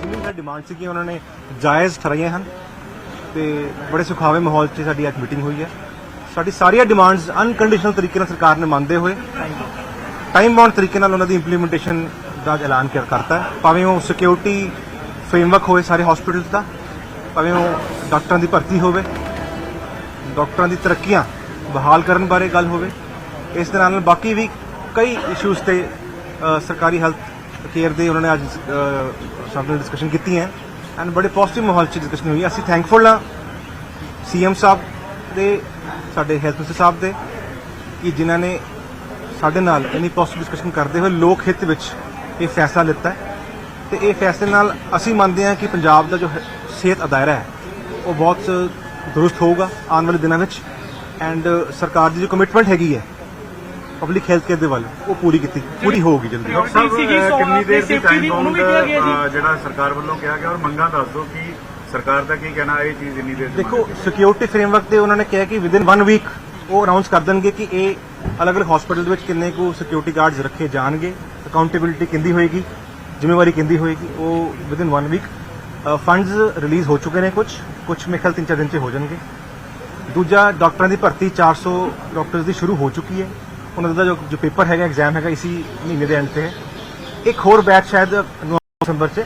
ਜਿੰਨੀ ਸਾਡੀ ਡਿਮਾਂਡ ਸੀ ਕਿ ਉਹਨਾਂ ਨੇ ਜਾਇਜ਼ ਠਹਿਰਾਈਆਂ ਹਨ ਤੇ ਬੜੇ ਸੁਖਾਵੇ ਮਾਹੌਲ 'ਚ ਸਾਡੀ ਅੱਜ ਮੀਟਿੰਗ ਹੋਈ ਹੈ। ਸਾਡੀ ਸਾਰੀਆਂ ਡਿਮਾਂਡਸ ਅਨਕੰਡੀਸ਼ਨਲ ਤਰੀਕੇ ਨਾਲ ਸਰਕਾਰ ਨੇ ਮੰਨਦੇ ਹੋਏ ਟਾਈਮ ਬਾਉਂਡ ਤਰੀਕੇ ਨਾਲ ਉਹਨਾਂ ਦੀ ਇੰਪਲੀਮੈਂਟੇਸ਼ਨ ਦਾ ਐਲਾਨ ਕਰ ਕਰਤਾ ਭਾਵੇਂ ਉਹ ਸਿਕਿਉਰਿਟੀ ਫਰੇਮਵਰਕ ਹੋਵੇ ਸਾਰੇ ਹਸਪੀਟਲਸ ਦਾ, ਭਾਵੇਂ ਉਹ ਡਾਕਟਰਾਂ ਦੀ ਭਰਤੀ ਹੋਵੇ, ਡਾਕਟਰਾਂ ਦੀ ਤਰੱਕੀਆਂ ਬਹਾਲ ਕਰਨ ਬਾਰੇ ਗੱਲ ਹੋਵੇ, ਇਸ ਦੇ ਨਾਲ ਨਾਲ ਬਾਕੀ ਵੀ ਕਈ ਇਸ਼ੂਜ਼ ਤੇ ਸਰਕਾਰੀ ਹੈਲਥ ਕੇਅਰ ਦੇ ਉਹਨਾਂ ਨੇ ਅੱਜ ਅ, ਸਾਡੇ ਨਾਲ ਡਿਸਕਸ਼ਨ ਕੀਤੀ ਹੈ ਐਂਡ ਬੜੇ ਪੋਜ਼ਿਟਿਵ ਮਾਹੌਲ 'ਚ ਡਿਸਕਸ਼ਨ ਹੋਈ ਅਸੀਂ ਥੈਂਕਫੁਲ ਹਾਂ ਸੀਐਮ ਸਾਹਿਬ ਦੇ ਸਾਡੇ ਹੈਲਥ ਮਿਨਿਸਟਰ ਸਾਹਿਬ ਦੇ ਕਿ ਜਿਨ੍ਹਾਂ ਨੇ ਸਾਡੇ ਨਾਲ ਇਨੀ ਪੋਜ਼ਿਟਿਵ ਡਿਸਕਸ਼ਨ ਕਰਦੇ ਹੋਏ ਲੋਕ ਹਿੱਤ ਵਿੱਚ ਇਹ ਫੈਸਲਾ ਲਿੱਤਾ ਹੈ ਤੇ ਇਹ ਫੈਸਲੇ ਨਾਲ ਅਸੀਂ ਮੰਨਦੇ ਹਾਂ ਕਿ ਪੰਜਾਬ ਦਾ ਜੋ ਸਿਹਤ ਅਦਾਇਰਾ ਹੈ ਉਹ ਬਹੁਤ ਦਰੁਸਤ ਹੋਊਗਾ ਆਉਣ ਵਾਲੇ ਦਿਨਾਂ ਵਿੱਚ ਐਂਡ ਸਰਕਾਰ ਦੀ ਜੋ ਕਮਿਟਮੈਂਟ ਹੈਗੀ ਹੈ ਪਬਲਿਕ ਹੈਲਥ ਕੇਅਰ ਦੇ ਵੱਲ ਉਹ ਪੂਰੀ ਕੀਤੀ ਪੂਰੀ ਹੋਊਗੀ ਜਲਦੀ। ਡਾਕਟਰ ਸਾਹਿਬ ਕਿੰਨੀ ਦੇਰ ਦੀ ਟਾਈਮ ਬਾਉਂਡ। ਜਿਹੜਾ ਸਰਕਾਰ ਵੱਲੋਂ ਕਿਹਾ ਗਿਆ ਔਰ ਮੰਗਾਂ ਦੱਸ ਦਿਓ ਕਿ ਸਰਕਾਰ ਦਾ ਕੀ ਕਹਿਣਾ ਇਹ ਚੀਜ਼ ਇੰਨੀ ਦੇਰ ਦੇਖੋ ਸਿਕਿਉਰਿਟੀ ਫਰੇਮਵਰਕ ਤੇ ਉਹਨਾਂ ਨੇ ਕਿਹਾ ਕਿ ਵਿਦਿਨ 1 ਵੀਕ ਉਹ ਅਨਾਉਂਸ ਕਰ ਦੇਣਗੇ ਕਿ ਇਹ ਅਲੱਗ-ਅਲੱਗ ਹਸਪੀਟਲ ਦੇ ਵਿੱਚ ਕਿੰਨੇ ਕੁ ਸਿਕਿਉਰਿਟੀ ਗਾਰਡਸ ਰੱਖੇ ਜਾਣਗੇ ਅਕਾਊਂਟੇਬਿਲਿਟੀ ਕਿੰਦੀ ਹੋਏਗੀ ਜ਼ਿੰਮੇਵਾਰੀ ਕਿੰਦੀ ਹੋਏਗੀ ਉਹ ਵਿਦਿਨ 1 ਵੀਕ ਫੰਡਸ ਰਿਲੀਜ਼ ਹੋ ਚੁੱਕੇ ਨੇ ਕੁਝ ਕੁਝ ਤਿੰਨ ਚਾਰ ਦਿਨ ਚ ਹੋ ਜਾਣਗੇ। ਦੂਜਾ ਡਾਕਟਰਾਂ ਦੀ ਭਰਤੀ 400 ਡਾਕਟਰਸ ਦੀ ਸ਼ੁਰੂ ਹੋ ਚੁੱਕੀ ਹੈ। ਉਹਨਾਂ ਦਾ ਜੋ ਜੋ ਪੇਪਰ ਹੈਗਾ ਐਗਜ਼ਾਮ ਹੈਗਾ ਇਸੀ ਮਹੀਨੇ ਦੇ ਐਂਡ ਤੇ। ਹੈ ਇੱਕ ਹੋਰ ਬੈਚ ਸ਼ਾਇਦ ਨਵੰਬਰ ਦਸੰਬਰ ਚ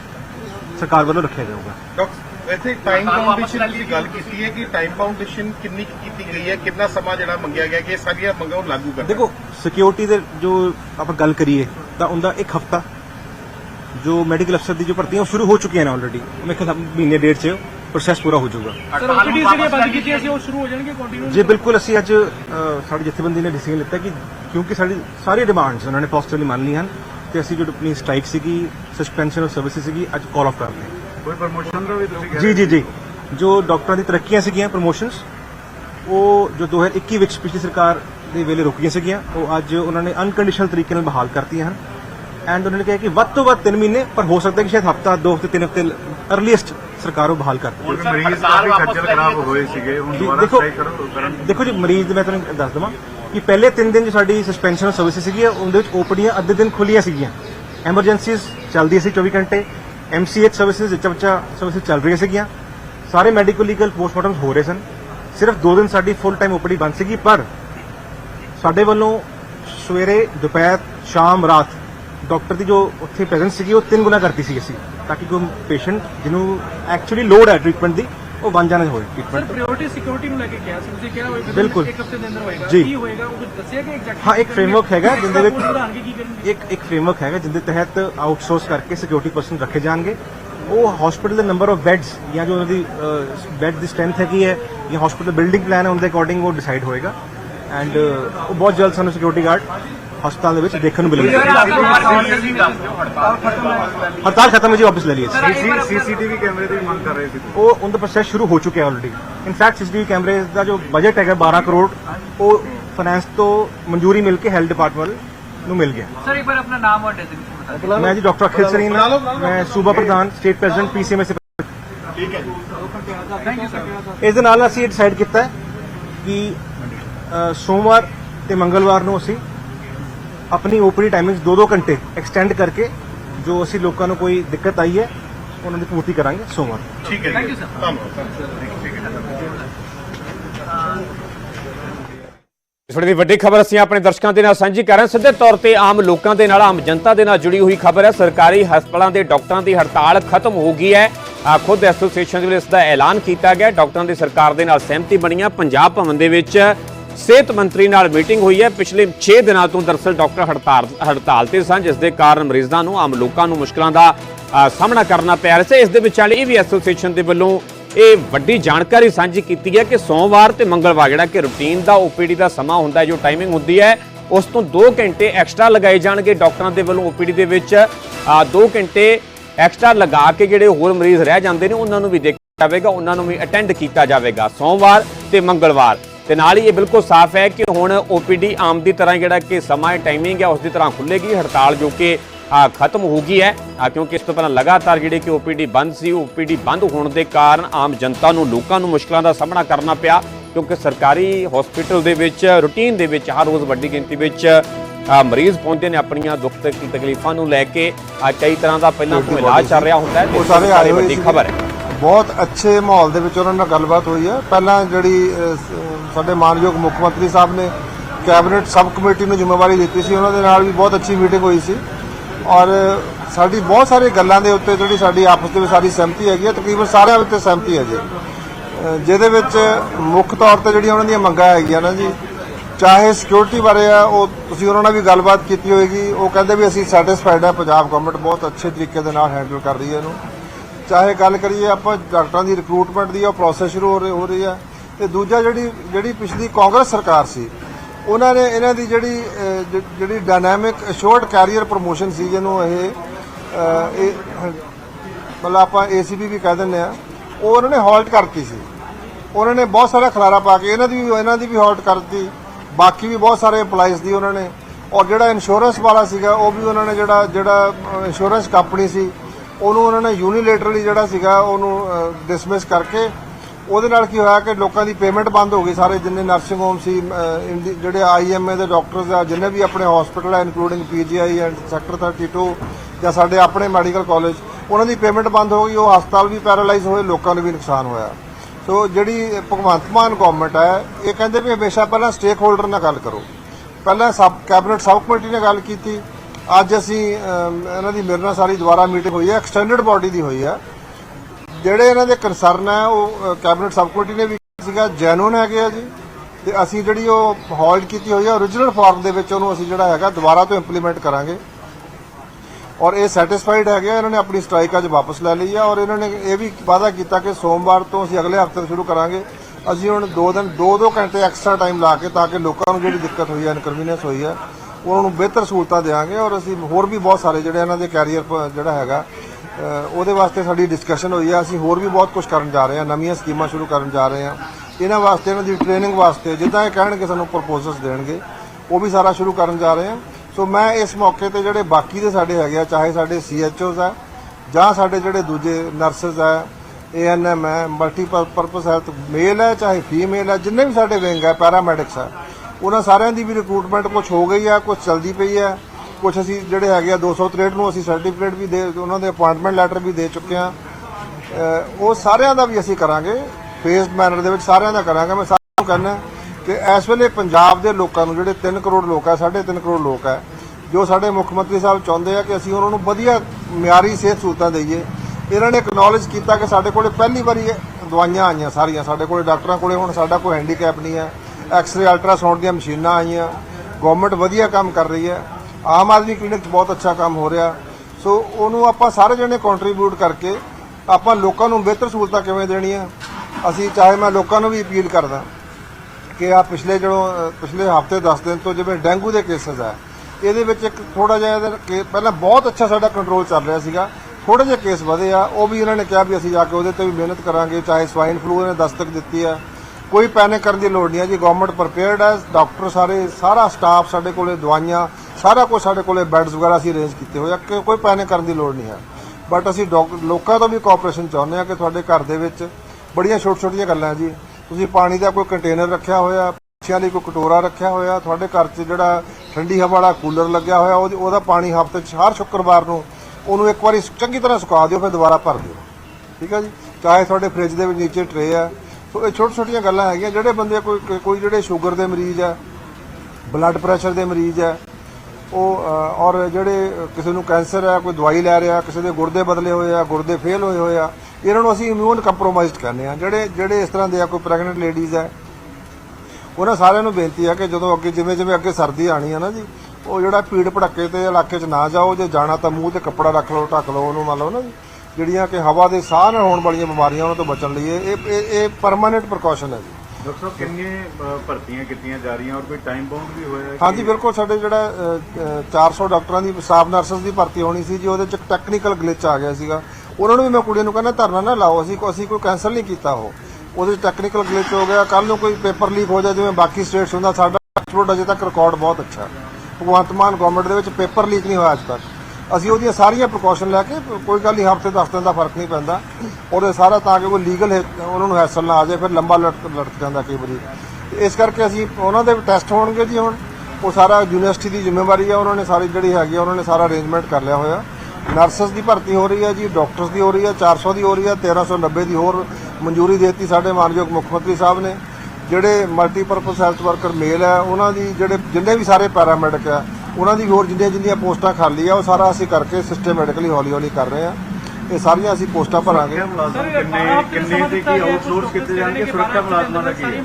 ਸਰਕਾਰ ਵੱਲੋਂ ਰੱਖਿਆ ਜਾਊਗਾ। ਡਾਕਟਰ ਇੱਥੇ ਟਾਈਮ ਬਾਉਂਡੇਸ਼ਨ ਦੀ ਗੱਲ ਕੀਤੀ ਹੈ ਕਿ ਟਾਈਮ ਬਾਉਂਡੇਸ਼ਨ ਕਿੰਨੀ ਕੀਤੀ ਗਈ ਹੈ ਕਿੰਨਾ ਸਮਾਂ ਜਿਹੜਾ ਮੰਗਿਆ ਗਿਆ ਕਿ ਇਹ ਸਾਰੀਆਂ ਮੰਗਾਂ ਨੂੰ ਲਾਗੂ ਕਰਨਾ? ਦੇਖੋ ਸਿਕਿਉਰਿਟੀ ਦੇ ਜੋ ਆਪਾਂ ਗੱਲ ਕਰੀਏ ਤਾਂ ਉਹਦਾ ਇੱਕ ਹਫਤਾ ਜੋ ਮੈਡੀਕਲ ਅਫਸਰ ਦੀ ਜੋ ਭਰਤੀਆਂ ਸ਼ੁਰੂ ਹੋ ਚੁੱਕੀਆਂ ਨੇ ਆਲਰੇਡੀ ਮੇਰੇ ਖਿਆਲ ਮਹੀਨੇ ਡੇਢ ਚ। ਪ੍ਰੋਸੈਸ ਪੂਰਾ ਹੋ ਜਾਊਗਾ। ਸਰ ਓਪੀਡੀ ਜਿਹੜੀਆਂ ਬੰਦ ਕੀਤੀਆਂ ਸੀ? ਉਹ ਸ਼ੁਰੂ ਹੋ ਜਾਣਗੇ ਕੰਟੀਨਿਊ ਜੀ ਬਿਲਕੁਲ ਅਸੀਂ ਅੱਜ ਸਾਡੀ ਜਥੇਬੰਦੀ ਨੇ ਡਿਸੀਜਨ ਲਿੱਤਾ ਕਿ ਕਿਉਂਕਿ ਸਾਡੀ ਸਾਰੀ ਡਿਮਾਂਡਸ ਉਹਨਾਂ ਨੇ ਪੋਜ਼ਿਟਿਵਲੀ ਮੰਨ ਲਈਆਂ ਹਨ ਤੇ ਅਸੀਂ ਜੋ ਆਪਣੀ ਸਟ੍ਰਾਈਕ ਸੀਗੀ ਸਸਪੈਂਸ਼ਨ ਆਫ ਸਰਵਿਸਿਜ਼ ਸੀਗੀ ਅੱਜ ਕਾਲ ਆਫ ਕਰ ਲਈ ਕੋਈ ਪ੍ਰਮੋਸ਼ਨ ਦਾ ਵੀ ਤੁਸੀਂ ਜੀ ਜੀ ਜੀ। ਜੋ ਡਾਕਟਰਾਂ ਦੀ ਤਰੱਕੀਆਂ ਸੀਗੀਆਂ ਪ੍ਰੋਮੋਸ਼ਨਸ ਉਹ ਜੋ 2021 ਵਿੱਚ ਪਿਛਲੀ ਸਰਕਾਰ ਦੇ ਵੇਲੇ ਰੁਕੀਆਂ ਸੀਗੀਆਂ ਉਹ ਅੱਜ ਉਹਨਾਂ ਨੇ ਅਨਕੰਡੀਸ਼ਨਲ ਤਰੀਕੇ ਨਾਲ ਬਹਾਲ ਕਰਤੀਆਂ ਹਨ। ਐਂਡ ਉਹਨਾਂ ਨੇ ਕਿਹਾ ਕਿ ਵੱਧ ਤੋਂ ਵੱਧ 3 ਮਹੀਨੇ ਪਰ ਹੋ ਸਕਦਾ ਕਿ ਸ਼ਾਇਦ ਹਫਤਾ 2 ਹਫ਼ਤੇ 3 ਹਫ਼ਤੇ ਅਰਲੀਐਸਟ ਸਰਕਾਰ ਉਹ ਬਹਾਲ ਕਰ ਦੇ ਹੁਣ ਮਰੀਜ਼ ਕਾਫੀ ਖੱਜਲ ਖਰਾਬ ਹੋਏ ਸੀਗੇ ਹੁਣ ਦੁਬਾਰਾ ਦੇਖੋ- ਸਟ੍ਰਾਈਕ ਕਰੋ ਕਰਨ ਦੇਖੋ ਜੀ ਮਰੀਜ਼ ਦੇ ਮੈਂ ਤੁਹਾਨੂੰ ਦੱਸ ਦਵਾਂ ਕਿ ਪਹਿਲੇ 3 ਦਿਨ ਜੋ ਸਾਡੀ ਸਸਪੈਂਸ਼ਨ ਸਰਵਿਸ ਸੀਗੀ ਉਹਦੇ ਵਿੱਚ ਓਪੀਡੀਆਂ ਅੱਧੇ ਦਿਨ ਖੁੱਲੀਆਂ ਸੀਗੀਆਂ। ਐਮਰਜੈਂਸੀਜ਼ ਚੱਲਦੀ ਸੀ 24 ਘੰਟੇ ਐਮਸੀਐਚ ਸਰਵਿਸਿਜ਼ ਵਿੱਚ ਬੱਚਾ ਸਰਵਿਸਿਜ਼ ਚੱਲ ਰਹੀਆਂ ਸੀਗੀਆਂ। ਸਾਰੇ ਮੈਡੀਕਲ ਲੀਗਲ ਪੋਸਟਮਾਰਟਮ ਹੋ ਰਹੇ ਸਨ। ਸਿਰਫ 2 ਦਿਨ ਸਾਡੀ ਫੁੱਲ ਟਾਈਮ ਓਪੀਡੀ ਬੰਦ ਸੀਗੀ ਪਰ ਸਾਡੇ ਵੱਲੋਂ ਸਵੇਰੇ ਦੁਪਹਿਰ ਸ਼ਾਮ ਰਾਤ ਡਾਕਟਰ ਦੀ ਜੋ ਉੱਥੇ ਪ੍ਰੈਜ਼ੈਂਸ ਸੀਗੀ ਉਹ ਤਿੰਨ ਗੁਣਾ ਕਰਤੀ ਸੀ ਅਸੀਂ ਤਾਂ ਕਿ ਕੋਈ ਪੇਸ਼ੈਂਟ ਜਿਹਨੂੰ ਐਕਚੁਅਲੀ ਲੋਡ ਹੈ ਟ੍ਰੀਟਮੈਂਟ ਦੀ ਉਹ ਬਣ ਜਾਣਾ ਹੋਵੇ ਸਰ ਟ੍ਰੀਟਮੈਂਟ ਪ੍ਰਾਇੋਰਟੀ ਸਿਕਿਉਰਿਟੀ ਨੂੰ ਲੈ ਕੇ ਕਿਹਾ ਸੀ ਤੁਸੀਂ ਕਿਹਾ ਹੋਇਆ ਬਿਲਕੁਲ। ਇੱਕ ਹਫ਼ਤੇ ਦੇ ਅੰਦਰ ਹੋਏਗਾ। ਜੀ। ਕੀ ਹੋਏਗਾ? ਉਹ ਕੁਝ ਦੱਸਿਆ ਕਿ ਐਗਜ਼ੈਕਟ ਹਾਂ, ਇੱਕ framework ਹੈਗਾ ਜਿਹਦੇ ਵਿੱਚ- ਵਧਾਣਗੇ ਕੀ ਕਰਨਗੇ? ਇੱਕ ਇੱਕ ਫਰੇਮਵਰਕ ਹੈਗਾ ਜਿਹਦੇ ਤਹਿਤ ਆਊਟਸੋਰਸ ਕਰਕੇ ਸਿਕਿਉਰਿਟੀ ਪਰਸਨ ਰੱਖੇ ਜਾਣਗੇ। ਉਹ ਹਸਪੀਟਲ ਦੇ ਨੰਬਰ ਆਫ ਬੈੱਡਸ ਜਾਂ ਜੋ ਉਹਨਾਂ ਦੀ ਬੈੱਡ ਦੀ ਸਟਰੈਂਥ ਹੈਗੀ ਹੈ ਜਾਂ ਹਸਪੀਟਲ ਬਿਲਡਿੰਗ ਪਲਾਨ ਹੈ ਉਹਦੇ ਅਕੋਰਡਿੰਗ ਉਹ ਡਿਸਾਈਡ ਹੋਏਗਾ। ਐਂਡ ਉਹ ਬਹੁਤ ਜਲਦ ਸਾਨੂੰ ਸਿਕਿਉਰਿਟੀ ਗਾਰਡ ਹਸਪਤਾਲ ਦੇ ਵਿੱਚ ਦੇਖਣ ਨੂੰ ਮਿਲਣਗੇ। ਹੜਤਾਲ ਖਤਮ ਜੀ ਵਾਪਸ ਲੈ ਲਈਏ। ਸੀਸੀਟੀਵੀ ਕੈਮਰੇ ਦੀ ਮੰਗ ਕਰ ਰਹੇ ਸੀ। ਉਹ ਉਹਦਾ ਪ੍ਰੋਸੈਸ ਸ਼ੁਰੂ ਹੋ ਚੁੱਕਿਆ ਆਲਰੇਡੀ ਇਨਫੈਕਟ ਸੀਸੀਟੀਵੀ ਕੈਮਰੇ ਦਾ ਜੋ ਬਜਟ ਹੈਗਾ 12 ਕਰੋੜ ਉਹ ਫਾਈਨੈਂਸ ਤੋਂ ਮਨਜ਼ੂਰੀ ਮਿਲ ਕੇ ਹੈਲਥ ਡਿਪਾਰਟਮੈਂਟ ਨੂੰ ਮਿਲ ਗਿਆ। ਸਰ ਇੱਕ ਵਾਰ ਆਪਣਾ ਨਾਮ ਔਰ ਡੈਜ਼ਿਗਨੇਸ਼ਨ ਮੈਂ ਜੀ ਡਾਕਟਰ ਅਖਿਲ ਸਰੀਨਾ ਮੈਂ ਸੂਬਾ ਪ੍ਰਧਾਨ ਸਟੇਟ ਪ੍ਰੈਜ਼ੀਡੈਂਟ ਪੀਸੀਐਮਐਸ ਠੀਕ ਹੈ ਜੀ। ਇਸ ਦੇ ਨਾਲ ਅਸੀਂ ਡਿਸਾਈਡ ਕੀਤਾ ਕਿ ਸੋਮਵਾਰ ਤੇ ਮੰਗਲਵਾਰ ਨੂੰ ਅਸੀਂ ਆਪਣੀ ਓਪੀਡੀ ਟਾਈਮਿੰਗਸ 2-2 ਘੰਟੇ ਐਕਸਟੈਂਡ ਕਰਕੇ ਜੋ ਅਸੀਂ ਲੋਕਾਂ ਨੂੰ ਕੋਈ ਦਿੱਕਤ ਆਈ ਹੈ ਉਹਨਾਂ ਦੀ ਪੂਰਤੀ ਕਰਾਂਗੇ ਸੋਮਵਾਰ ਠੀਕ ਹੈ Thank you, sir. ਇਸ ਵੇਲੇ ਦੀ ਵੱਡੀ ਖਬਰ ਅਸੀਂ ਆਪਣੇ ਦਰਸ਼ਕਾਂ ਦੇ ਨਾਲ ਸਾਂਝੀ ਕਰ ਰਹੇ ਹਾਂ। ਸਿੱਧੇ ਤੌਰ ਤੇ ਆਮ ਲੋਕਾਂ ਦੇ ਨਾਲ ਆਮ ਜਨਤਾ ਦੇ ਨਾਲ ਜੁੜੀ ਹੋਈ ਖਬਰ ਹੈ। ਸਰਕਾਰੀ ਹਸਪਤਾਲਾਂ ਦੇ ਡਾਕਟਰਾਂ ਦੀ ਹੜਤਾਲ ਖਤਮ ਹੋ ਗਈ ਹੈ। ਆ ਖੁਦ ਐਸੋਸੀਏਸ਼ਨ ਦੇ ਵੱਲੋਂ ਇਸ ਦਾ ਐਲਾਨ ਕੀਤਾ ਗਿਆ। ਡਾਕਟਰਾਂ ਦੀ ਸਰਕਾਰ ਦੇ ਨਾਲ ਸਹਿਮਤੀ ਬਣੀ ਹੈ। ਪੰਜਾਬ ਭਵਨ ਦੇ ਵਿੱਚ ਸਿਹਤ ਮੰਤਰੀ ਨਾਲ ਮੀਟਿੰਗ ਹੋਈ ਹੈ। ਪਿਛਲੇ 6 ਦਿਨਾਂ ਤੋਂ ਦਰਸਲ ਡਾਕਟਰ ਹੜਤਾਲ ਹੜਤਾਲ ਤੇ ਸਨ, ਜਿਸ ਦੇ ਕਾਰਨ ਮਰੀਜ਼ਾਂ ਨੂੰ, ਆਮ ਲੋਕਾਂ ਨੂੰ ਮੁਸ਼ਕਲਾਂ ਦਾ ਸਾਹਮਣਾ ਕਰਨਾ ਪੈ ਰਿਹਾ ਸੀ। ਇਸ ਦੇ ਵਿਚਾਲੇ ਇਹ ਵੀ ਐਸੋਸੀਏਸ਼ਨ ਦੇ ਵੱਲੋਂ ਇਹ ਵੱਡੀ ਜਾਣਕਾਰੀ ਸਾਂਝੀ ਕੀਤੀ ਹੈ ਕਿ ਸੋਮਵਾਰ ਤੇ ਮੰਗਲਵਾਰ ਜਿਹੜਾ ਕਿ ਰੂਟੀਨ ਦਾ ਓਪੀਡੀ ਦਾ ਸਮਾਂ ਹੁੰਦਾ ਹੈ, ਜੋ ਟਾਈਮਿੰਗ ਹੁੰਦੀ ਹੈ, ਉਸ ਤੋਂ 2 ਘੰਟੇ ਐਕਸਟਰਾ ਲਗਾਏ ਜਾਣਗੇ। ਡਾਕਟਰਾਂ ਦੇ ਵੱਲੋਂ ਓਪੀਡੀ ਦੇ ਵਿੱਚ 2 ਘੰਟੇ ਐਕਸਟਰਾ ਲਗਾ ਕੇ ਜਿਹੜੇ ਹੋਰ ਮਰੀਜ਼ ਰਹਿ ਜਾਂਦੇ ਨੇ, ਉਹਨਾਂ ਨੂੰ ਵੀ ਦੇਖਿਆ ਜਾਵੇਗਾ, ਉਹਨਾਂ ਨੂੰ ਵੀ ਅਟੈਂਡ ਕੀਤਾ ਜਾਵੇਗਾ। ਸੋਮਵਾਰ ਤੇ ਮੰਗਲਵਾਰ ਤੇ ਨਾਲ ਹੀ ਇਹ ਬਿਲਕੁਲ ਸਾਫ਼ ਹੈ ਕਿ ਹੁਣ ਓਪੀਡੀ ਆਮ ਦੀ ਤਰ੍ਹਾਂ ਜਿਹੜਾ ਕਿ ਸਮਾਂ ਟਾਈਮਿੰਗ ਹੈ ਉਸ ਦੀ ਤਰ੍ਹਾਂ ਖੁੱਲੇਗੀ ਹੜਤਾਲ ਜੋ ਕਿ ਆ ਖਤਮ ਹੋ ਗਈ ਹੈ ਕਿਉਂਕਿ ਇਸ ਤੋਂ ਪਹਿਲਾਂ ਲਗਾਤਾਰ ਜਿਹੜੇ ਕਿ ਓਪੀਡੀ ਬੰਦ ਸੀ ਓਪੀਡੀ ਬੰਦ ਹੋਣ ਦੇ ਕਾਰਨ ਆਮ ਜਨਤਾ ਨੂੰ ਲੋਕਾਂ ਨੂੰ ਮੁਸ਼ਕਲਾਂ ਦਾ ਸਾਹਮਣਾ ਕਰਨਾ ਪਿਆ ਕਿਉਂਕਿ ਸਰਕਾਰੀ ਹਸਪੀਟਲ ਦੇ ਵਿੱਚ ਰੂਟੀਨ ਦੇ ਵਿੱਚ ਹਰ ਰੋਜ਼ ਵੱਡੀ ਗਿਣਤੀ ਵਿੱਚ ਮਰੀਜ਼ ਪਹੁੰਚਦੇ ਨੇ ਆਪਣੀਆਂ ਦੁੱਖ ਤਕ- ਤਕਲੀਫਾਂ ਨੂੰ ਲੈ ਕੇ ਕਈ ਤਰ੍ਹਾਂ ਦਾ ਪਹਿਲਾਂ ਤੋਂ ਇਲਾਜ ਚੱਲ ਰਿਹਾ ਹੁੰਦਾ ਹੈ ਉਹ ਸਾਰੇ ਵੱਡੀ। ਖਬਰ ਹੈ ਬਹੁਤ ਅੱਛੇ ਮਾਹੌਲ ਦੇ ਵਿੱਚ ਉਹਨਾਂ ਨਾਲ ਗੱਲਬਾਤ ਹੋਈ ਹੈ। ਪਹਿਲਾਂ ਜਿਹੜੀ ਸਾਡੇ ਮਾਨਯੋਗ ਮੁੱਖ ਮੰਤਰੀ ਸਾਹਿਬ ਨੇ ਕੈਬਨਿਟ ਸਬ ਕਮੇਟੀ ਨੂੰ ਜ਼ਿੰਮੇਵਾਰੀ ਦਿੱਤੀ ਸੀ। ਉਹਨਾਂ ਦੇ ਨਾਲ ਵੀ ਬਹੁਤ ਅੱਛੀ ਮੀਟਿੰਗ ਹੋਈ ਸੀ। ਔਰ ਸਾਡੀ ਬਹੁਤ ਸਾਰੇ ਗੱਲਾਂ ਦੇ ਉੱਤੇ ਜਿਹੜੀ ਸਾਡੀ ਆਪਸ ਦੇ ਵਿੱਚ ਸਾਰੀ ਸਹਿਮਤੀ ਹੈਗੀ ਹੈ। ਤਕਰੀਬਨ ਸਾਰਿਆਂ ਉੱਤੇ ਸਹਿਮਤੀ ਹੈ ਜੀ। ਜਿਹਦੇ ਵਿੱਚ ਮੁੱਖ ਤੌਰ ਤੇ ਜਿਹੜੀਆਂ ਉਹਨਾਂ ਦੀਆਂ ਮੰਗਾਂ ਹੈਗੀਆਂ ਨਾ ਜੀ, ਚਾਹੇ ਸਿਕਿਉਰਿਟੀ ਬਾਰੇ ਆ, ਉਹ ਤੁਸੀਂ ਉਹਨਾਂ ਨਾਲ ਵੀ ਗੱਲਬਾਤ ਕੀਤੀ ਹੋਏਗੀ। ਉਹ ਕਹਿੰਦੇ ਵੀ ਅਸੀਂ ਸੈਟੀਸਫਾਈਡ ਆ ਪੰਜਾਬ ਗਵਰਨਮੈਂਟ ਬਹੁਤ ਅੱਛੇ ਤਰੀਕੇ ਦੇ ਨਾਲ ਹੈਂਡਲ ਕਰ ਰਹੀ ਹੈ ਇਹਨੂੰ। ਚਾਹੇ ਗੱਲ ਕਰੀਏ ਆਪਾਂ ਡਾਕਟਰਾਂ ਦੀ ਰਿਕਰੂਟਮੈਂਟ ਦੀ ਉਹ ਪ੍ਰੋਸੈਸ ਸ਼ੁਰੂ ਹੋ ਰਹੀ ਹੋ ਰਹੀ ਹੈ ਤੇ ਦੂਜਾ ਜਿਹੜੀ ਜਿਹੜੀ ਪਿਛਲੀ ਕਾਂਗਰਸ ਸਰਕਾਰ ਸੀ ਉਹਨਾਂ ਨੇ ਇਹਨਾਂ ਦੀ ਜਿਹੜੀ ਜਿਹੜੀ ਡਾਇਨਾਮਿਕ ਸ਼ੋਰਟ ਕੈਰੀਅਰ ਪ੍ਰੋਮੋਸ਼ਨ ਸੀ ਜਿਹਨੂੰ ਇਹ ਅਹ, ਇਹ ਮਤਲਬ ਆਪਾਂ ਏਸੀਬੀ ਵੀ ਕਹਿ ਦਿੰਦੇ ਆ ਉਹ ਉਹਨਾਂ ਨੇ ਹਾਲਟ ਕਰਤੀ ਸੀ। ਉਹਨਾਂ ਨੇ ਬਹੁਤ ਸਾਰਾ ਖਲਾਰਾ ਪਾ ਕੇ ਇਹਨਾਂ ਦੀ ਵੀ ਇਹਨਾਂ ਦੀ ਵੀ ਹਾਲਟ ਕਰਤੀ। ਬਾਕੀ ਵੀ ਬਹੁਤ ਸਾਰੇ EMPLOYEES ਦੀ ਉਹਨਾਂ ਨੇ। ਔਰ ਜਿਹੜਾ ਇੰਸ਼ੋਰੈਂਸ ਵਾਲਾ ਸੀਗਾ ਉਹ ਵੀ ਉਹਨਾਂ ਨੇ ਜਿਹੜਾ ਜਿਹੜਾ ਇੰਸ਼ੋਰੈਂਸ ਕੰਪਨੀ ਸੀ ਉਹਨੂੰ ਉਹਨਾਂ ਨੇ ਯੂਨੀਲੇਟਰਲੀ ਜਿਹੜਾ ਸੀਗਾ ਉਹਨੂੰ ਡਿਸਮਿਸ ਕਰਕੇ ਉਹਦੇ ਨਾਲ ਕੀ ਹੋਇਆ ਕਿ ਲੋਕਾਂ ਦੀ ਪੇਮੈਂਟ ਬੰਦ ਹੋ ਗਈ, ਸਾਰੇ ਜਿੰਨੇ ਨਰਸਿੰਗ ਹੋਮ ਸੀ ਇੰਡੀ- ਜਿਹੜੇ ਆਈਐਮਏ ਦੇ ਡਾਕਟਰਸ ਆ ਜਿੰਨੇ ਵੀ ਆਪਣੇ ਹਸਪੀਟਲ ਆ ਇਨਕਲੂਡਿੰਗ ਪੀਜੀਆਈ ਐਂਡ ਸੈਕਟਰ 32 ਜਾਂ ਸਾਡੇ ਆਪਣੇ ਮੈਡੀਕਲ ਕਾਲਜ ਉਹਨਾਂ ਦੀ ਪੇਮੈਂਟ ਬੰਦ ਹੋ ਗਈ, ਉਹ ਹਸਪਤਾਲ ਵੀ ਪੈਰਾਲਾਈਜ਼ ਹੋਏ, ਲੋਕਾਂ ਨੂੰ ਵੀ ਨੁਕਸਾਨ ਹੋਇਆ। ਸੋ ਜਿਹੜੀ ਭਗਵੰਤ ਮਾਨ ਗਵਰਨਮੈਂਟ ਹੈ, ਇਹ ਕਹਿੰਦੇ ਵੀ ਹਮੇਸ਼ਾ ਪਹਿਲਾਂ ਸਟੇਕ ਹੋਲਡਰ ਨਾਲ ਗੱਲ ਕਰੋ। ਪਹਿਲਾਂ ਸਬ ਕੈਬਨਿਟ ਸਬ ਕਮੇਟੀ ਨੇ ਗੱਲ ਕੀਤੀ ਅੱਜ ਅਸੀਂ ਇਹਨਾਂ ਦੀ ਮੇਰੇ ਨਾਲ ਸਾਰੀ ਦੁਬਾਰਾ ਮੀਟਿੰਗ ਹੋਈ ਹੈ ਐਕਸਟੈਂਡਡ ਬਾਡੀ ਦੀ ਹੋਈ ਹੈ। ਜਿਹੜੇ ਇਹਨਾਂ ਦੇ ਕੰਸਰਨ ਹੈ ਉਹ ਕੈਬਨਿਟ ਸਬ ਕਮੇਟੀ ਨੇ ਵੀ ਸੀਗਾ ਜੈਨੂਨ ਹੈਗੇ ਆ ਜੀ। ਤੇ ਅਸੀਂ ਜਿਹੜੀ ਉਹ ਹੋਲਡ ਕੀਤੀ ਹੋਈ ਹੈ origignal ਫਾਰਮ ਦੇ ਵਿੱਚ ਉਹਨੂੰ ਅਸੀਂ ਜਿਹੜਾ ਹੈਗਾ ਦੁਬਾਰਾ ਤੋਂ ਇੰਪਲੀਮੈਂਟ ਕਰਾਂਗੇ। ਔਰ ਇਹ ਸੈਟੀਸਫਾਈਡ ਹੈਗੇ ਆ, ਇਹਨਾਂ ਨੇ ਆਪਣੀ ਸਟ੍ਰਾਈਕ ਅੱਜ ਵਾਪਸ ਲੈ ਲਈ ਆ ਔਰ ਇਹਨਾਂ ਨੇ ਇਹ ਵੀ ਵਾਅਦਾ ਕੀਤਾ ਕਿ ਸੋਮਵਾਰ ਤੋਂ ਅਸੀਂ ਅਗਲੇ ਹਫ਼ਤੇ ਤੋਂ ਸ਼ੁਰੂ ਕਰਾਂਗੇ। ਅਸੀਂ ਹੁਣ 2 ਦਿਨ 2-2 ਘੰਟੇ ਐਕਸਟਰਾ ਟਾਈਮ ਲਾ ਕੇ ਤਾਂ ਕਿ ਲੋਕਾਂ ਨੂੰ ਜਿਹੜੀ ਦਿੱਕਤ ਹੋਈ ਹੈ ਇਨਕਨਵੀਨੀਅੰਸ ਹੋਈ ਹੈ ਉਹਨਾਂ ਨੂੰ ਬਿਹਤਰ ਸਹੂਲਤਾਂ ਦੇਵਾਂਗੇ ਔਰ ਅਸੀਂ ਹੋਰ ਵੀ ਬਹੁਤ ਸਾਰੇ ਜਿਹੜੇ ਇਹਨਾਂ ਦੇ ਕੈਰੀਅਰ ਜਿਹੜਾ ਹੈਗਾ ਉਹਦੇ ਵਾਸਤੇ ਸਾਡੀ ਡਿਸਕਸ਼ਨ ਹੋਈ ਹੈ ਅਸੀਂ ਹੋਰ ਵੀ ਬਹੁਤ ਕੁਝ ਕਰਨ ਜਾ ਰਹੇ ਹਾਂ ਨਵੀਆਂ ਸਕੀਮਾਂ ਸ਼ੁਰੂ ਕਰਨ ਜਾ ਰਹੇ ਹਾਂ ਇਹਨਾਂ ਵਾਸਤੇ, ਇਹਨਾਂ ਦੀ ਟ੍ਰੇਨਿੰਗ ਵਾਸਤੇ, ਜਿੱਦਾਂ ਇਹ ਕਹਿਣਗੇ ਸਾਨੂੰ ਪ੍ਰਪੋਜ਼ਲਸ ਦੇਣਗੇ, ਉਹ ਵੀ ਸਾਰਾ ਸ਼ੁਰੂ ਕਰਨ ਜਾ ਰਹੇ ਹਾਂ ਸੋ ਮੈਂ ਇਸ ਮੌਕੇ ਤੇ ਜਿਹੜੇ ਬਾਕੀ ਦੇ ਸਾਡੇ ਹੈਗੇ ਆ, ਚਾਹੇ ਸਾਡੇ ਸੀਐਚਓਜ਼ ਆ, ਜਾਂ ਸਾਡੇ ਜਿਹੜੇ ਦੂਜੇ ਨਰਸਸ ਆ ਏਐਨਐਮ ਹੈ ਮਲਟੀਪਰਪਸ ਹੈਲਥ ਮੇਲ ਹੈ ਚਾਹੇ ਫੀਮੇਲ ਹੈ ਜਿੰਨੇ ਵੀ ਸਾਡੇ ਵਿੰਗ ਹੈ ਪੈਰਾਮੈਡਿਕਸ ਹੈ ਉਹਨਾਂ ਸਾਰਿਆਂ ਦੀ ਵੀ ਰਿਕਰੂਟਮੈਂਟ ਕੁਝ ਹੋ ਗਈ ਆ ਕੁਝ ਚਲਦੀ ਪਈ ਹੈ ਕੁਝ ਅਸੀਂ ਜਿਹੜੇ ਹੈਗੇ ਆ 263 ਨੂੰ ਅਸੀਂ ਸਰਟੀਫਿਕੇਟ ਵੀ ਦੇ, ਉਹਨਾਂ ਦੇ ਅਪਾਇੰਟਮੈਂਟ ਲੈਟਰ ਵੀ ਦੇ ਚੁੱਕੇ ਆ। ਉਹ ਸਾਰਿਆਂ ਦਾ ਵੀ ਅਸੀਂ ਕਰਾਂਗੇ ਫੇਸਡ ਮੈਨਰ ਦੇ ਵਿੱਚ ਸਾਰਿਆਂ ਦਾ ਕਰਾਂਗੇ। ਮੈਂ ਸਾਰਿਆਂ ਨੂੰ ਕਹਿੰਦਾ ਕਿ ਇਸ ਵੇਲੇ ਪੰਜਾਬ ਦੇ ਲੋਕਾਂ ਨੂੰ, ਜਿਹੜੇ 3 ਕਰੋੜ ਲੋਕ ਹੈ 3.5 ਕਰੋੜ ਲੋਕ ਹੈ ਜੋ ਸਾਡੇ ਮੁੱਖ ਮੰਤਰੀ ਸਾਹਿਬ ਚਾਹੁੰਦੇ ਆ ਕਿ ਅਸੀਂ ਉਹਨਾਂ ਨੂੰ ਵਧੀਆ ਮਿਆਰੀ ਸਿਹਤ ਸਹੂਲਤਾਂ ਦਈਏ। ਇਹਨਾਂ ਨੇ ਐਕਨੋਲਜ ਕੀਤਾ ਕਿ ਸਾਡੇ ਕੋਲੇ ਪਹਿਲੀ ਵਾਰੀ ਇਹ ਦਵਾਈਆਂ ਆਈਆਂ ਸਾਰੀਆਂ, ਸਾਡੇ ਕੋਲੇ ਡਾਕਟਰਾਂ ਕੋਲੇ ਹੁਣ ਸਾਡਾ ਕੋਈ ਹੈਂਡੀਕੈਪ ਨਹੀਂ ਹੈ ਐਕਸ-ਰੇ ਅਲਟਰਾਸਾਊਂਡ ਦੀਆਂ ਮਸ਼ੀਨਾਂ ਆਈਆਂ। ਗਵਰਨਮੈਂਟ ਵਧੀਆ ਕੰਮ ਕਰ ਰਹੀ ਹੈ। ਆਮ ਆਦਮੀ ਕਲੀਨਿਕ 'ਚ ਬਹੁਤ ਅੱਛਾ ਕੰਮ ਹੋ ਰਿਹਾ। ਸੋ ਉਹਨੂੰ ਆਪਾਂ ਸਾਰੇ ਜਣੇ ਕੰਟਰੀਬਿਊਟ ਕਰਕੇ ਆਪਾਂ ਲੋਕਾਂ ਨੂੰ ਬਿਹਤਰ ਸਹੂਲਤਾਂ ਕਿਵੇਂ ਦੇਣੀਆਂ? ਅਸੀਂ ਚਾਹੇ ਮੈਂ ਲੋਕਾਂ ਨੂੰ ਵੀ ਅਪੀਲ ਕਰਦਾ ਕਿ ਆ ਪਿਛਲੇ ਜਦੋਂ ਪਿਛਲੇ ਹਫ਼ਤੇ 10 ਦਿਨ ਤੋਂ ਜਿਵੇਂ ਡੈਂਗੂ ਦੇ ਕੇਸਸ ਆ, ਇਹਦੇ ਵਿੱਚ ਇੱਕ ਥੋੜਾ ਜਿਹਾ ਇਹਦਾ ਕੇ- ਪਹਿਲਾਂ ਬਹੁਤ ਅੱਛਾ ਸਾਡਾ ਕੰਟਰੋਲ ਚੱਲ ਰਿਹਾ ਸੀਗਾ। ਥੋੜੇ ਜਿਹੇ ਕੇਸ ਵਧੇ ਆ, ਉਹ ਵੀ ਇਹਨਾਂ ਨੇ ਕਿਹਾ ਵੀ ਅਸੀਂ ਜਾ ਕੇ ਉਹਦੇ ਤੇ ਵੀ ਮਿਹਨਤ ਕਰਾਂਗੇ, ਚਾਹੇ ਸਵਾਈਨ ਫਲੂ ਨੇ ਦਸਤਕ ਦਿੱਤੀ ਆ। ਕੋਈ ਪੈਨਿਕ ਕਰਨ ਦੀ ਲੋੜ ਨਹੀਂ ਹੈ ਜੀ। ਗਵਰਨਮੈਂਟ ਪ੍ਰਪੇਅਰਡ ਹੈ। ਡਾਕਟਰ ਸਾਰੇ, ਸਾਰਾ ਸਟਾਫ ਸਾਡੇ ਕੋਲੇ ਦਵਾਈਆਂ, ਸਾਰਾ ਕੁਝ ਸਾਡੇ ਕੋਲੇ ਬੈੱਡਸ ਵਗੈਰਾ ਅਸੀਂ ਅਰੇਂਜ ਕੀਤੇ ਹੋਏ ਆ ਕਿ ਕੋਈ ਪੈਨਿਕ ਕਰਨ ਦੀ ਲੋੜ ਨਹੀਂ ਹੈ। ਬਟ ਅਸੀਂ ਡਾਕ- ਲੋਕਾਂ ਤੋਂ ਵੀ ਕੋਆਪਰੇਸ਼ਨ ਚਾਹੁੰਦੇ ਆ ਕਿ ਤੁਹਾਡੇ ਘਰ ਦੇ ਵਿੱਚ ਬੜੀਆਂ ਛੋਟੀਆਂ-ਛੋਟੀਆਂ ਗੱਲਾਂ ਜੀ। ਤੁਸੀਂ ਪਾਣੀ ਦਾ ਕੋਈ ਕੰਟੇਨਰ ਰੱਖਿਆ ਹੋਇਆ ਬੱਚਿਆਂ ਲਈ ਕੋਈ ਕਟੋਰਾ ਰੱਖਿਆ ਹੋਇਆ, ਤੁਹਾਡੇ ਘਰ 'ਚ ਜਿਹੜਾ ਠੰਡੀ ਹਵਾ ਵਾਲਾ ਕੂਲਰ ਲੱਗਿਆ ਹੋਇਆ, ਉਹਦੀ- ਉਹਦਾ ਪਾਣੀ ਹਫ਼ਤੇ 'ਚ ਹਰ ਸ਼ੁੱਕਰਵਾਰ ਨੂੰ ਉਹਨੂੰ ਇੱਕ ਵਾਰੀ ਚੰਗੀ ਤਰ੍ਹਾਂ ਸੁਕਾ ਦਿਓ, ਫਿਰ ਦੁਬਾਰਾ ਭਰ ਦਿਓ। ਠੀਕ ਹੈ ਜੀ? ਚਾਹੇ ਤੁਹਾਡੇ ਫ੍ਰਿਜ ਦੇ ਵਿੱਚ ਨੀਚੇ ਟਰੇ ਆ ਇਹ ਛੋਟੀ ਛੋਟੀਆਂ ਗੱਲਾਂ ਹੈਗੀਆਂ। ਜਿਹੜੇ ਬੰਦੇ ਕੋਈ ਕੋਈ- ਜਿਹੜੇ ਸ਼ੂਗਰ ਦੇ ਮਰੀਜ਼ ਆ ਬਲੱਡ ਪ੍ਰੈਸ਼ਰ ਦੇ ਮਰੀਜ਼ ਆ, ਉਹ ਔਰ ਜਿਹੜੇ ਕਿਸੇ ਨੂੰ ਕੈਂਸਰ ਆ, ਕੋਈ ਦਵਾਈ ਲੈ ਰਿਹਾ, ਕਿਸੇ ਦੇ ਗੁਰਦੇ ਬਦਲੇ ਹੋਏ ਆ ਗੁਰਦੇ ਫੇਲ ਹੋਏ ਹੋਏ ਆ, ਇਹਨਾਂ ਨੂੰ ਅਸੀਂ ਇਮਿਊਨ ਕੰਪਰੋਮਾਈਜ਼ਡ ਕਹਿੰਦੇ ਆ। ਜਿਹੜੇ ਜਿਹੜੇ ਇਸ ਤਰ੍ਹਾਂ ਦੇ ਆ, ਕੋਈ ਪ੍ਰੈਗਨੈਂਟ ਲੇਡੀਜ਼ ਆ, ਉਹਨਾਂ ਸਾਰਿਆਂ ਨੂੰ ਬੇਨਤੀ ਆ ਕਿ ਜਦੋਂ ਅੱਗੇ ਜਿਵੇਂ ਜਿਵੇਂ ਅੱਗੇ ਸਰਦੀ ਆਣੀ ਹੈ ਨਾ ਜੀ, ਉਹ ਜਿਹੜਾ ਭੀੜ ਭੜੱਕੇ ਤੇ ਇਲਾਕੇ 'ਚ ਨਾ ਜਾਓ, ਜੇ ਜਾਣਾ ਤਾਂ ਮੂੰਹ ਤੇ ਕੱਪੜਾ ਰੱਖ ਲਓ, ਢੱਕ ਲਓ, ਉਹਨੂੰ ਮੰਨ ਲਓ ਨਾ ਜੀ। ਜਿਹੜੀਆਂ ਕਿ ਹਵਾ ਦੇ ਸਾਹ ਨਾਲ ਹੋਣ ਵਾਲੀਆਂ ਬਿਮਾਰੀਆਂ ਉਹਨਾਂ ਤੋਂ ਬਚਣ ਲਈ ਇਹ ਇਹ- ਇਹ ਪਰਮਾਨੈਂਟ ਪ੍ਰੀਕਾਸ਼ਨ ਹੈ ਜੀ। ਡਾਕਟਰ ਸਾਹਿਬ ਕਿੰਨੀਆਂ ਅ, ਭਰਤੀਆਂ ਕੀਤੀਆਂ ਜਾ ਰਹੀਆਂ ਔਰ ਕੋਈ ਟਾਈਮ ਬਾਉਂਡ ਵੀ ਹੋਇਆ ਹੈ ਹਾਂਜੀ ਬਿਲਕੁਲ ਸਾਡੇ ਜਿਹੜਾ ਅ, ਅ, 400 ਡਾਕਟਰਾਂ ਦੀ ਸਟਾਫ ਨਰਸਸ ਦੀ ਭਰਤੀ ਹੋਣੀ ਸੀ ਜੀ ਉਹਦੇ ਚ ਟੈਕਨੀਕਲ ਗਲਿਚ ਆ ਗਿਆ ਸੀਗਾ। ਉਹਨਾਂ ਨੂੰ ਵੀ ਮੈਂ ਕੁੜੀਆਂ ਨੂੰ ਕਹਿੰਦਾ ਧਰਨਾ ਨਾ ਲਾਓ ਅਸੀਂ ਅਸੀਂ ਕੋਈ ਕੈਂਸਲ ਨਹੀਂ ਕੀਤਾ ਉਹ। ਉਹਦੇ ਚ ਟੈਕਨੀਕਲ ਗਲਿਚ ਹੋ ਗਿਆ ਕੱਲ ਨੂੰ ਕੋਈ ਪੇਪਰ ਲੀਕ ਹੋ ਜਾ ਜਿਵੇਂ ਬਾਕੀ ਸਟੇਟਸ ਹੁੰਦਾ ਸਾਡਾ ਐਕਸਪੋਰਟ ਅਜੇ ਤੱਕ ਰਿਕਾਰਡ ਬਹੁਤ ਅੱਛਾ। ਹੈ। ਭਗਵੰਤ ਮਾਨ ਗਵਰਨਮੈਂਟ ਦੇ ਵਿੱਚ ਪੇਪਰ ਲੀਕ ਨਹੀਂ ਹੋਇਆ ਅੱਜ ਤੱਕ। ਅਸੀਂ ਉਹਦੀਆਂ ਸਾਰੀਆਂ ਪ੍ਰੀਕਾਸ਼ਨ ਲੈ ਕੇ ਕੋਈ ਗੱਲ ਨਹੀਂ ਹਫ਼ਤੇ 10 ਦਿਨ ਦਾ ਫ਼ਰਕ ਨਹੀਂ ਪੈਂਦਾ। ਉਹਦੇ ਸਾਰਾ ਤਾਂ ਕਿ ਕੋਈ ਲੀਗਲ ਉਹਨਾਂ ਨੂੰ ਹੈਸਲ ਨਾ ਆ ਜਾਏ ਫਿਰ ਲੰਬਾ ਲਟਕ ਲਟਕ ਜਾਂਦਾ ਕਈ ਵਾਰੀ। ਇਸ ਕਰਕੇ ਅਸੀਂ ਉਹਨਾਂ ਦੇ ਟੈਸਟ ਹੋਣਗੇ ਜੀ ਹੁਣ। ਉਹ ਸਾਰਾ ਯੂਨੀਵਰਸਿਟੀ ਦੀ ਜ਼ਿੰਮੇਵਾਰੀ ਆ ਉਹਨਾਂ ਨੇ ਸਾਰੀ ਜਿਹੜੀ ਹੈਗੀ ਆ, ਉਹਨਾਂ ਨੇ ਸਾਰਾ ਅਰੇਂਜਮੈਂਟ ਕਰ ਲਿਆ ਹੋਇਆ। ਨਰਸਸ ਦੀ ਭਰਤੀ ਹੋ ਰਹੀ ਹੈ ਜੀ ਡਾਕਟਰਸ ਦੀ ਹੋ ਰਹੀ ਹੈ 400 ਦੀ ਹੋ ਰਹੀ ਹੈ 1390 ਦੀ ਹੋਰ ਮਨਜ਼ੂਰੀ ਦੇ ਦਿੱਤੀ ਸਾਡੇ ਮਾਨਯੋਗ ਮੁੱਖ ਮੰਤਰੀ ਸਾਹਿਬ ਨੇ। ਜਿਹੜੇ ਮਲਟੀਪਰਪਸ ਹੈਲਥ ਵਰਕਰ ਮੇਲ ਹੈ ਉਹਨਾਂ ਦੀ ਜਿਹੜੇ ਜਿੰਨੇ ਵੀ ਸਾਰੇ ਪੈਰਾਮੈਡਿਕ ਆ ਉਹਨਾਂ ਦੀ ਹੋਰ ਜਿੰਨੀਆਂ ਜਿੰਨੀਆਂ ਪੋਸਟਾਂ ਖਾਲੀ ਆ ਉਹ ਸਾਰਾ ਅਸੀਂ ਕਰਕੇ ਸਿਸਟਮੈਟਿਕਲੀ ਹੌਲੀ ਹੌਲੀ ਕਰ ਰਹੇ ਆ ਇਹ ਸਾਰੀਆਂ ਅਸੀਂ ਪੋਸਟਾਂ ਭਰਾਂਗੇ। ਕਿੰਨੇ ਕਿੰਨੇ ਤੇ ਕੀ ਆਊਟਸੋਰਸ ਕੀਤੇ ਜਾਣਗੇ ਸੁਰੱਖਿਆ ਮੁਲਾਜ਼ਮਾਂ ਦਾ ਕੀ ਹੈ?